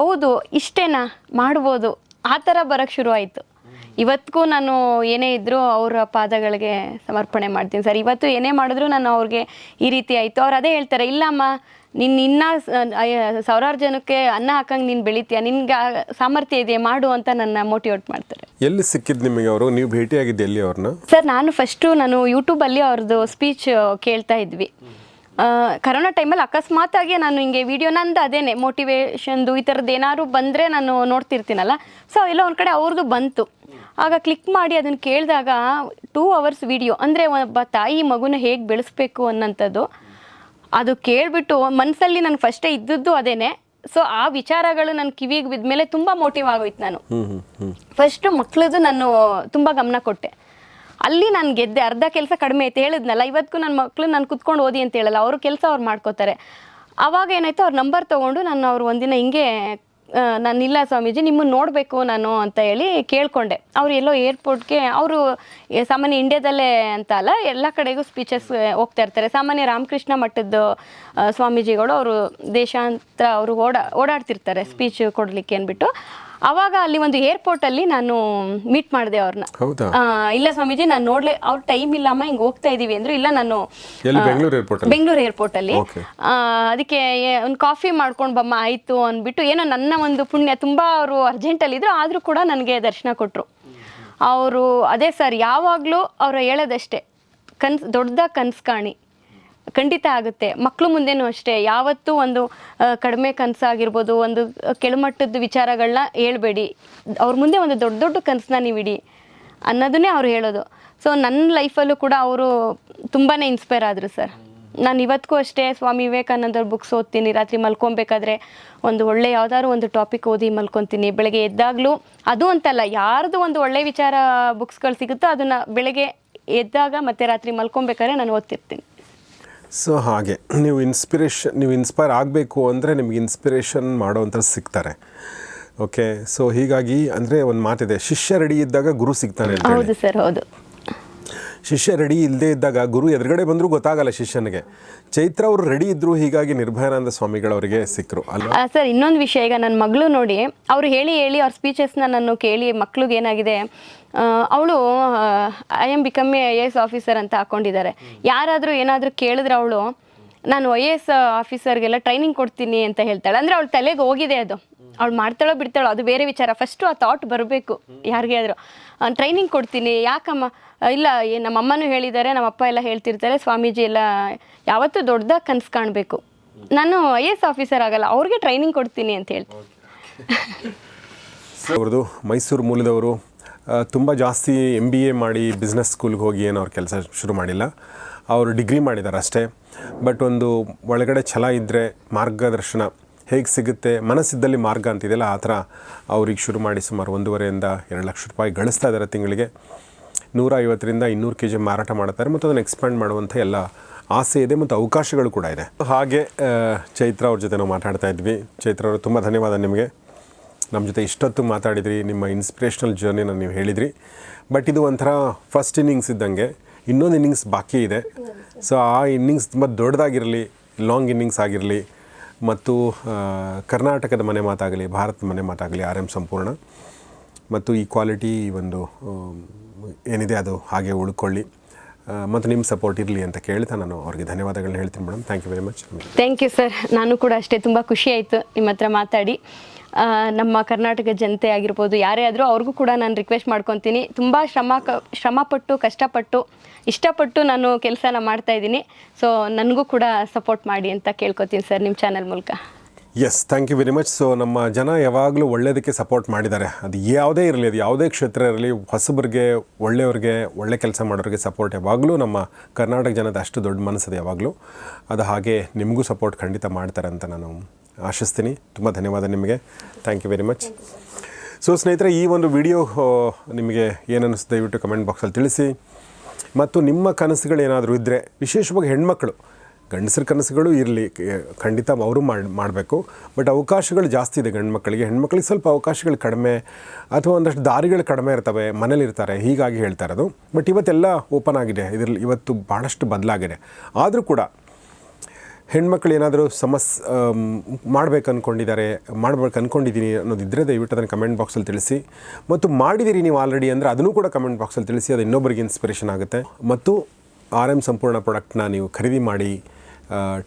ಹೌದು ಇಷ್ಟೇನಾ? ಮಾಡ್ಬೋದು. ಆ ಥರ ಬರೋಕ್ಕೆ ಶುರು ಆಯಿತು. ಇವತ್ತಿಗೂ ನಾನು ಏನೇ ಇದ್ದರೂ ಅವರ ಪಾದಗಳಿಗೆ ಸಮರ್ಪಣೆ ಮಾಡ್ತೀನಿ. ಸರ್ ಇವತ್ತು ಏನೇ ಮಾಡಿದ್ರು ನಾನು ಅವ್ರಿಗೆ ಈ ರೀತಿ ಆಯಿತು. ಅವ್ರು ಅದೇ ಹೇಳ್ತಾರೆ ಇಲ್ಲಮ್ಮ ನಿನ್ನ ಇನ್ನ ಸಾವಿರಾರು ಜನಕ್ಕೆ ಅನ್ನ ಹಾಕಂಗೆ ನೀನು ಬೆಳಿತೀಯ? ನಿನ್ಗೆ ಸಾಮರ್ಥ್ಯ ಇದೆ ಮಾಡು ಅಂತ ನನ್ನ ಮೋಟಿವೇಟ್ ಮಾಡ್ತಾರೆ. ಎಲ್ಲಿ ಸಿಕ್ಕಿದ್ದು ನಿಮಗೆ ಅವರು? ನೀವು ಭೇಟಿಯಾಗಿದ್ದು ಎಲ್ಲಿ ಅವ್ರನ್ನ? ಸರ್ ನಾನು ಫಸ್ಟು ನಾನು ಯೂಟ್ಯೂಬಲ್ಲಿ ಅವ್ರದ್ದು ಸ್ಪೀಚ್ ಕೇಳ್ತಾ ಇದ್ವಿ. ಕರೋನಾ ಟೈಮಲ್ಲಿ ಅಕಸ್ಮಾತಾಗಿ ನಾನು ಹಿಂಗೆ ವಿಡಿಯೋ ನಂದು ಅದೇನೆ ಮೋಟಿವೇಶನ್ದು ಈ ಥರದ್ದು ಏನಾದ್ರು ಬಂದರೆ ನಾನು ನೋಡ್ತಿರ್ತೀನಲ್ಲ. ಸೊ ಎಲ್ಲ ಒಂದು ಕಡೆ ಅವ್ರದ್ದು ಬಂತು. ಆಗ ಕ್ಲಿಕ್ ಮಾಡಿ ಅದನ್ನು ಕೇಳಿದಾಗ ಟೂ ಅವರ್ಸ್ ವಿಡಿಯೋ ಅಂದರೆ ಒಬ್ಬ ತಾಯಿ ಮಗುನ ಹೇಗೆ ಬೆಳೆಸ್ಬೇಕು ಅನ್ನೋಂಥದ್ದು ಅದು ಕೇಳಿಬಿಟ್ಟು ಮನಸ್ಸಲ್ಲಿ ನನಗೆ ಫಸ್ಟೇ ಇದ್ದದ್ದು ಅದೇನೆ. ಸೊ ಆ ವಿಚಾರಗಳು ನನ್ನ ಕಿವಿಗೆ ಬಿದ್ಮೇಲೆ ತುಂಬ ಮೋಟಿವ್ ಆಗೋಯ್ತು ನಾನು. ಫಸ್ಟು ಮಕ್ಳದ್ದು ನಾನು ತುಂಬ ಗಮನ ಕೊಟ್ಟೆ. ಅಲ್ಲಿ ನಾನು ಗೆದ್ದೆ, ಅರ್ಧ ಕೆಲಸ ಕಡಿಮೆ ಐತೆ ಹೇಳಿದ್ನಲ್ಲ ಇವತ್ತಿಗೂ ನನ್ನ ಮಕ್ಳು ನಾನು ಕುತ್ಕೊಂಡು ಓದಿ ಅಂತ ಹೇಳಲ್ಲ, ಅವರು ಕೆಲಸ ಅವ್ರು ಮಾಡ್ಕೋತಾರೆ. ಆವಾಗ ಏನಾಯ್ತು, ಅವ್ರ ನಂಬರ್ ತೊಗೊಂಡು ನಾನು ಅವ್ರು ಒಂದಿನ ಹಿಂಗೆ ನಾನು ಇಲ್ಲ ಸ್ವಾಮೀಜಿ ನಿಮ್ಮನ್ನು ನೋಡಬೇಕು ನಾನು ಅಂತ ಹೇಳಿ ಕೇಳಿಕೊಂಡೆ. ಅವ್ರು ಎಲ್ಲೋ ಏರ್ಪೋರ್ಟ್ಗೆ ಅವರು ಸಾಮಾನ್ಯ ಇಂಡಿಯಾದಲ್ಲೇ ಅಂತ ಅಲ್ಲ, ಎಲ್ಲ ಕಡೆಗೂ ಸ್ಪೀಚಸ್ ಹೋಗ್ತಾ ಇರ್ತಾರೆ. ಸಾಮಾನ್ಯ ರಾಮಕೃಷ್ಣ ಮಠದ ಸ್ವಾಮೀಜಿಗಳು ಅವರು ದೇಶಾಂತರ, ಅವರು ಓಡಾ, ಓಡಾಡ್ತಿರ್ತಾರೆ ಸ್ಪೀಚ್ ಕೊಡಲಿಕ್ಕೆ ಅಂದ್ಬಿಟ್ಟು. ಅವಾಗ ಅಲ್ಲಿ ಒಂದು ಏರ್ಪೋರ್ಟ್ ಅಲ್ಲಿ ನಾನು ಮೀಟ್ ಮಾಡಿದೆ ಅವ್ರನ್ನ ಇಲ್ಲ ಸ್ವಾಮೀಜಿ ನಾನು ನೋಡ್ಲೆ ಅವ್ರ ಟೈಮ್ ಇಲ್ಲ ಅಮ್ಮ ಹಿಂಗ್ ಹೋಗ್ತಾ ಇದೀವಿ ಅಂದ್ರು ಇಲ್ಲ ನಾನು ಬೆಂಗಳೂರು ಏರ್ಪೋರ್ಟ್ ಅಲ್ಲಿ? ಅದಕ್ಕೆ ಒಂದು ಕಾಫಿ ಮಾಡ್ಕೊಂಡು ಬಮ್ಮ ಆಯ್ತು ಅಂದ್ಬಿಟ್ಟು ಏನೋ ನನ್ನ ಒಂದು ಪುಣ್ಯ ತುಂಬಾ ಅವರು ಅರ್ಜೆಂಟ್ ಅಲ್ಲಿ ಇದ್ರು ಆದ್ರೂ ಕೂಡ ನನಗೆ ದರ್ಶನ ಕೊಟ್ರು. ಅವರು ಅದೇ ಸರ್ ಯಾವಾಗಲೂ ಅವ್ರು ಹೇಳೋದಷ್ಟೇ ಕನ್ಸ್ ದೊಡ್ಡದಾಗಿ ಕನ್ಸು ಕಾಣಿ. ಖಂಡಿತ ಆಗುತ್ತೆ. ಮಕ್ಕಳು ಮುಂದೆನೂ ಅಷ್ಟೇ. ಯಾವತ್ತೂ ಒಂದು ಕಡಿಮೆ ಕಡಿಮೆ ಕನಸಾಗಿರ್ಬೋದು, ಒಂದು ಕೆಳಮಟ್ಟದ ವಿಚಾರಗಳನ್ನ ಹೇಳ್ಬೇಡಿ. ಅವ್ರ ಮುಂದೆ ಒಂದು ದೊಡ್ಡ ದೊಡ್ಡ ಕನಸನ್ನ ನೀವು ಇಡಿ ಅನ್ನೋದನ್ನೇ ಅವ್ರು ಹೇಳೋದು. ಸೊ ನನ್ನ ಲೈಫಲ್ಲೂ ಕೂಡ ಅವರು ತುಂಬಾ ಇನ್ಸ್ಪೈರ್ ಆದರು ಸರ್. ನಾನು ಇವತ್ತಿಗೂ ಅಷ್ಟೇ ಸ್ವಾಮಿ ವಿವೇಕಾನಂದರ ಬುಕ್ಸ್ ಓದ್ತೀನಿ. ರಾತ್ರಿ ಮಲ್ಕೊಬೇಕಾದ್ರೆ ಒಂದು ಒಳ್ಳೆ ಯಾವ್ದಾದ್ರು ಒಂದು ಟಾಪಿಕ್ ಓದಿ ಮಲ್ಕೊತೀನಿ. ಬೆಳಗ್ಗೆ ಎದ್ದಾಗಲೂ ಅದು ಅಂತಲ್ಲ, ಯಾರ್ದು ಒಂದು ಒಳ್ಳೆ ವಿಚಾರ ಬುಕ್ಸ್ಗಳು ಸಿಗುತ್ತೋ ಅದನ್ನು ಬೆಳಗ್ಗೆ ಎದ್ದಾಗ ಮತ್ತೆ ರಾತ್ರಿ ಮಲ್ಕೊಬೇಕಾದ್ರೆ ನಾನು ಓದ್ತಿರ್ತೀನಿ. ಸೊ ಹಾಗೆ, ನೀವು ಇನ್ಸ್ಪಿರೇಷನ್ ನೀವು ಇನ್ಸ್ಪೈರ್ ಆಗಬೇಕು ಅಂದರೆ ನಿಮಗೆ ಇನ್ಸ್ಪಿರೇಷನ್ ಮಾಡೋವಂಥ ಸಿಗ್ತಾರೆ. ಓಕೆ ಸೊ ಹೀಗಾಗಿ ಅಂದರೆ ಒಂದು ಮಾತಿದೆ ಶಿಷ್ಯ ರೆಡಿ ಇದ್ದಾಗ ಗುರು ಸಿಗ್ತಾನೆ ಹೌದು ಸರ್, ಹೌದು. ಶಿಷ್ಯ ರೆಡಿ ಇಲ್ಲದೇ ಇದ್ದಾಗ ಗುರು ಎದುರುಗಡೆ ಬಂದರೂ ಗೊತ್ತಾಗಲ್ಲ ಶಿಷ್ಯನಿಗೆ. ಚೈತ್ರ ಅವರು ರೆಡಿ ಇದ್ದರು ಹೀಗಾಗಿ ನಿರ್ಭಯಾನಂದ ಸ್ವಾಮಿಗಳವರಿಗೆ ಸಿಕ್ಕರು. ಅಲ್ವಾ? ಸರ್, ಇನ್ನೊಂದು ವಿಷಯ, ಈಗ ನನ್ನ ಮಗಳು ನೋಡಿ, ಅವರು ಹೇಳಿ ಹೇಳಿ ಅವ್ರ ಸ್ಪೀಚಸ್ನ ನಾನು ಕೇಳಿ ಮಕ್ಳಿಗೆ ಏನಾಗಿದೆ ಅವಳು I am become a I S officer ಅಂತ ಹಾಕೊಂಡಿದ್ದಾರೆ. ಯಾರಾದರೂ ಏನಾದರೂ ಕೇಳಿದ್ರೆ ಅವಳು ನಾನು ಐ ಎ ಎಸ್ ಆಫೀಸರ್ಗೆಲ್ಲ ಟ್ರೈನಿಂಗ್ ಕೊಡ್ತೀನಿ ಅಂತ ಹೇಳ್ತಾಳೆ. ಅಂದರೆ ಅವಳ ತಲೆಗೆ ಹೋಗಿದೆ ಅದು. ಅವ್ಳು ಮಾಡ್ತಾಳೋ ಬಿಡ್ತಾಳೋ, ಅದು ಬೇರೆ ವಿಚಾರ. ಫಸ್ಟು ಆ ಥಾಟ್ ಬರಬೇಕು, ಯಾರಿಗೆ ಆದರೂ ಟ್ರೈನಿಂಗ್ ಕೊಡ್ತೀನಿ. ಯಾಕಮ್ಮ? ಇಲ್ಲ ನಮ್ಮ ಅಮ್ಮನೂ ಹೇಳಿದ್ದಾರೆ ನಮ್ಮ ಅಪ್ಪ ಎಲ್ಲ ಹೇಳ್ತಿರ್ತಾರೆ. ಸ್ವಾಮೀಜಿ ಎಲ್ಲ ಯಾವತ್ತೂ ದೊಡ್ಡದಾಗಿ ಕನಸು ಕಾಣಬೇಕು. ನಾನು ಐ ಎಸ್ ಆಫೀಸರ್ ಆಗಲ್ಲ, ಅವ್ರಿಗೆ ಟ್ರೈನಿಂಗ್ ಕೊಡ್ತೀನಿ ಅಂತ ಹೇಳ್ತೀನಿ ಅವ್ರದ್ದು ಮೈಸೂರು ಮೂಲದವರು ತುಂಬ ಜಾಸ್ತಿ ಎಂ ಬಿ ಎ ಮಾಡಿ ಬಿಸ್ನೆಸ್ ಸ್ಕೂಲ್ಗೆ ಹೋಗಿ ಏನು ಅವ್ರ ಕೆಲಸ ಶುರು ಮಾಡಿಲ್ಲ. ಅವರು ಡಿಗ್ರಿ ಮಾಡಿದ್ದಾರೆ ಅಷ್ಟೇ ಬಟ್ ಒಂದು ಒಳಗಡೆ ಛಲ ಇದ್ದರೆ ಮಾರ್ಗದರ್ಶನ ಹೇಗೆ ಸಿಗುತ್ತೆ, ಮನಸ್ಸಿದ್ದಲ್ಲಿ ಮಾರ್ಗ ಅಂತಿದೆಯಲ್ಲ ಆ ಥರ ಅವ್ರಿಗೆ ಶುರು ಮಾಡಿ ಸುಮಾರು ಒಂದೂವರೆಯಿಂದ ಎರಡು ಲಕ್ಷ ರೂಪಾಯಿ ಗಳಿಸ್ತಾ ಇದ್ದಾರೆ ತಿಂಗಳಿಗೆ. ನೂರ ಐವತ್ತರಿಂದ ಇನ್ನೂರು ಕೆ ಜಿ ಮಾರಾಟ ಮಾಡ್ತಾರೆ ಮತ್ತು ಅದನ್ನು ಎಕ್ಸ್ಪ್ಯಾಂಡ್ ಮಾಡುವಂಥ ಎಲ್ಲ ಆಸೆ ಇದೆ ಮತ್ತು ಅವಕಾಶಗಳು ಕೂಡ ಇದೆ. ಹಾಗೆ ಚೈತ್ರ ಅವ್ರ ಜೊತೆ ನಾವು ಮಾತಾಡ್ತಾ ಇದ್ವಿ. ಚೈತ್ರ ಅವರು, ತುಂಬ ಧನ್ಯವಾದ ನಿಮಗೆ. ನಮ್ಮ ಜೊತೆ ಇಷ್ಟೊತ್ತು ಮಾತಾಡಿದ್ರಿ, ನಿಮ್ಮ ಇನ್ಸ್ಪಿರೇಷ್ನಲ್ ಜರ್ನಿನ ನೀವು ಹೇಳಿದ್ರಿ. ಬಟ್ ಇದು ಒಂಥರ ಫಸ್ಟ್ ಇನ್ನಿಂಗ್ಸ್ ಇದ್ದಂಗೆ. ಇನ್ನೊಂದು ಇನ್ನಿಂಗ್ಸ್ ಬಾಕಿ ಇದೆ. ಸೊ ಆ ಇನ್ನಿಂಗ್ಸ್ ತುಂಬ ದೊಡ್ಡದಾಗಿರಲಿ ಲಾಂಗ್ ಇನ್ನಿಂಗ್ಸ್ ಆಗಿರಲಿ, ಮತ್ತು ಕರ್ನಾಟಕದ ಮನೆ ಮಾತಾಗಲಿ, ಭಾರತದ ಮನೆ ಮಾತಾಗಲಿ, ಆರ್ ಎಂ ಸಂಪೂರ್ಣ. ಮತ್ತು ಈ ಕ್ವಾಲಿಟಿ ಒಂದು ಏನಿದೆ ಅದು ಹಾಗೆ ಉಳ್ಕೊಳ್ಳಿ. ಮತ್ತು ನಿಮ್ಮ ಸಪೋರ್ಟ್ ಇರಲಿ ಅಂತ ಕೇಳ್ತಾ ನಾನು ಅವ್ರಿಗೆ ಧನ್ಯವಾದಗಳನ್ನ ಹೇಳ್ತೀನಿ madam thank you very much thank you sir ನಾನು ಕೂಡ ಅಷ್ಟೇ ತುಂಬ ಖುಷಿ ಆಯಿತು ನಿಮ್ಮ ಹತ್ರ ಮಾತಾಡಿ. ನಮ್ಮ ಕರ್ನಾಟಕ ಜನತೆ ಆಗಿರ್ಬೋದು, ಯಾರೇ ಆದರೂ ಅವ್ರಿಗೂ ಕೂಡ ನಾನು ರಿಕ್ವೆಸ್ಟ್ ಮಾಡ್ಕೊತೀನಿ. ತುಂಬ ಶ್ರಮ ಕ, ಶ್ರಮಪಟ್ಟು, ಕಷ್ಟಪಟ್ಟು, ಇಷ್ಟಪಟ್ಟು ನಾನು ಕೆಲಸನ ಮಾಡ್ತಾ ಇದ್ದೀನಿ. ಸೊ ನನಗೂ ಕೂಡ ಸಪೋರ್ಟ್ ಮಾಡಿ ಅಂತ ಕೇಳ್ಕೊತೀನಿ ಸರ್ ನಿಮ್ಮ ಚಾನಲ್ ಮೂಲಕ. Yes thank you very much so ನಮ್ಮ ಜನ ಯಾವಾಗಲೂ ಒಳ್ಳೆಯದಕ್ಕೆ ಸಪೋರ್ಟ್ ಮಾಡಿದ್ದಾರೆ. ಅದು ಯಾವುದೇ ಇರಲಿ ಅದು ಯಾವುದೇ ಕ್ಷೇತ್ರ ಇರಲಿ ಹೊಸಬರಿಗೆ ಒಳ್ಳೆಯವ್ರಿಗೆ ಒಳ್ಳೆ ಕೆಲಸ ಮಾಡೋರಿಗೆ ಸಪೋರ್ಟ್ ಯಾವಾಗಲೂ ನಮ್ಮ ಕರ್ನಾಟಕ ಜನದ ಅಷ್ಟು ದೊಡ್ಡ ಮನಸ್ಸದು ಯಾವಾಗಲೂ. ಅದು ಹಾಗೆ ನಿಮಗೂ ಸಪೋರ್ಟ್ ಖಂಡಿತ ಮಾಡ್ತಾರೆ ಅಂತ ನಾನು ಆಶಿಸ್ತೀನಿ. ತುಂಬ ಧನ್ಯವಾದ ನಿಮಗೆ. Thank you very much so ಸ್ನೇಹಿತರೆ ಈ ಒಂದು ವಿಡಿಯೋ ನಿಮಗೆ ಏನನ್ನಿಸ್ತು ದಯವಿಟ್ಟು ಕಮೆಂಟ್ ಬಾಕ್ಸಲ್ಲಿ ತಿಳಿಸಿ. ಮತ್ತು ನಿಮ್ಮ ಕನಸುಗಳೇನಾದರೂ ಇದ್ದರೆ ವಿಶೇಷವಾಗಿ ಹೆಣ್ಮಕ್ಳು ಗಂಡಸರ ಕನಸುಗಳು ಇರಲಿ ಖಂಡಿತ ಅವರು ಮಾಡಿ, ಮಾಡಬೇಕು. ಬಟ್ ಅವಕಾಶಗಳು ಜಾಸ್ತಿ ಇದೆ ಗಂಡು ಮಕ್ಕಳಿಗೆ. ಹೆಣ್ಮಕ್ಳಿಗೆ ಸ್ವಲ್ಪ ಅವಕಾಶಗಳು ಕಡಿಮೆ ಅಥವಾ ಒಂದಷ್ಟು ದಾರಿಗಳು ಕಡಿಮೆ ಇರ್ತವೆ ಮನೇಲಿರ್ತಾರೆ ಹೀಗಾಗಿ ಹೇಳ್ತಾ ಇರೋದು. ಬಟ್ ಇವತ್ತೆಲ್ಲ ಓಪನ್ ಆಗಿದೆ. ಇದರಲ್ಲಿ ಇವತ್ತು ಭಾಳಷ್ಟು ಬದಲಾಗಿದೆ. ಆದರೂ ಕೂಡ ಹೆಣ್ಮಕ್ಳು ಏನಾದರೂ ಸಮಸ್ ಮಾಡ್ಬೇಕು ಅಂದ್ಕೊಂಡಿದ್ದಾರೆ ಮಾಡ್ಬೇಕು ಅಂದ್ಕೊಂಡಿದ್ದೀನಿ ಅನ್ನೋದಿದ್ದರೆ ದಯವಿಟ್ಟು ಅದನ್ನು ಕಮೆಂಟ್ ಬಾಕ್ಸಲ್ಲಿ ತಿಳಿಸಿ. ಮತ್ತು ಮಾಡಿದ್ದೀರಿ ನೀವು ಆಲ್ರೆಡಿ ಅಂದರೆ ಅದನ್ನು ಕೂಡ ಕಮೆಂಟ್ ಬಾಕ್ಸಲ್ಲಿ ತಿಳಿಸಿ, ಅದು ಇನ್ನೊಬ್ಬರಿಗೆ ಇನ್ಸ್ಪಿರೇಷನ್ ಆಗುತ್ತೆ. ಮತ್ತು ಆರ್ ಎಂ ಸಂಪೂರ್ಣ ಪ್ರಾಡಕ್ಟ್ನ ನೀವು ಖರೀದಿ ಮಾಡಿ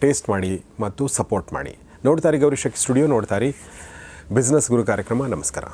ಟೇಸ್ಟ್ ಮಾಡಿ ಮತ್ತು ಸಪೋರ್ಟ್ ಮಾಡಿ. ನೋಡ್ತಾರೆ ಗೌರಿ ಶಕ್ತಿ ಸ್ಟುಡಿಯೋ ನೋಡ್ತಾರೆ ಬಿಸ್ನೆಸ್ ಗುರು ಕಾರ್ಯಕ್ರಮ ನಮಸ್ಕಾರ.